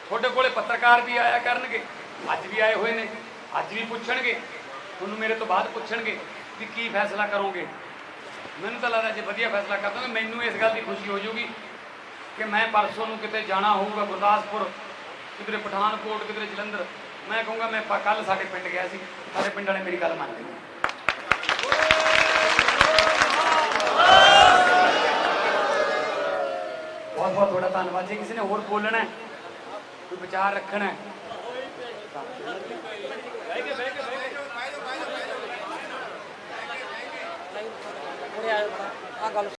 ਤੁਹਾਡੇ ਕੋਲੇ ਪੱਤਰਕਾਰ ਵੀ ਆਇਆ ਕਰਨਗੇ, ਅੱਜ ਵੀ ਆਏ ਹੋਏ ਨੇ, ਅੱਜ ਵੀ ਪੁੱਛਣਗੇ, ਤੁਹਾਨੂੰ ਮੇਰੇ ਤੋਂ ਬਾਅਦ ਪੁੱਛਣਗੇ ਵੀ ਕੀ ਫੈਸਲਾ ਕਰੋਗੇ। ਮੈਨੂੰ ਤਾਂ ਲੱਗਦਾ ਜੇ ਵਧੀਆ ਫੈਸਲਾ ਕਰ ਦੋਗੇ, ਮੈਨੂੰ ਇਸ ਗੱਲ ਦੀ ਖੁਸ਼ੀ ਹੋ ਜਾਊਗੀ ਕਿ ਮੈਂ ਪਰਸੋਂ ਨੂੰ ਕਿਤੇ ਜਾਣਾ ਹੋਊਗਾ ਗੁਰਦਾਸਪੁਰ, ਕਿਧਰੇ ਪਠਾਨਕੋਟ, ਕਿਧਰੇ ਜਲੰਧਰ। ਮੈਂ ਕਹੂੰਗਾ ਮੈਂ ਕੱਲ ਸਾਡੇ ਪਿੰਡ ਗਿਆ ਸੀ, ਸਾਡੇ ਪਿੰਡ ਵਾਲੇ ਮੇਰੀ ਗੱਲ ਮੰਨਦੇ ਗਏ ਬਹੁਤ ਬਹੁਤ ਤੁਹਾਡਾ ਧੰਨਵਾਦ। ਜੇ ਕਿਸੇ ਨੇ ਹੋਰ ਬੋਲਣਾ ਹੈ ਕੋਈ ਵਿਚਾਰ ਰੱਖਣਾ ਆ ਗੱਲ